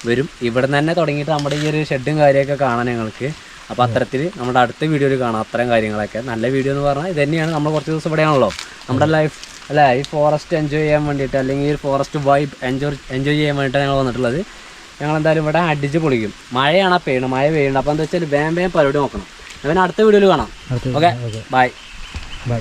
Speaker 1: വരും. ഇവിടെ നിന്ന് തന്നെ തുടങ്ങിയിട്ട് നമ്മുടെ ഈ ഒരു ഷെഡും കാര്യമൊക്കെ കാണാൻ ഞങ്ങൾക്ക്. അപ്പോൾ അത്തരത്തിൽ നമ്മുടെ അടുത്ത വീഡിയോയിൽ കാണാം അത്തരം കാര്യങ്ങളൊക്കെ. നല്ല വീഡിയോ എന്ന് പറഞ്ഞാൽ ഇത് തന്നെയാണ് നമ്മൾ കുറച്ച് ദിവസം ഇവിടെയാണല്ലോ. നമ്മുടെ ലൈഫ് അല്ല ഈ ഫോറസ്റ്റ് എൻജോയ് ചെയ്യാൻ വേണ്ടിയിട്ട് അല്ലെങ്കിൽ ഈ ഫോറസ്റ്റ് വൈബ് എൻജോയ് എൻജോയ് ചെയ്യാൻ വേണ്ടിയിട്ടാണ് ഞങ്ങൾ വന്നിട്ടുള്ളത്. ഞങ്ങൾ എന്തായാലും ഇവിടെ അടിച്ച് പൊളിക്കും. മഴയാണ് പെയ്യണം മഴ പെയ്യണം അപ്പോൾ എന്താ വെച്ചാൽ വേം വേം പരിപാടി നോക്കണം. അവൻ അടുത്ത വീഡിയോയിൽ കാണാം.
Speaker 2: Okay
Speaker 1: bye
Speaker 2: bye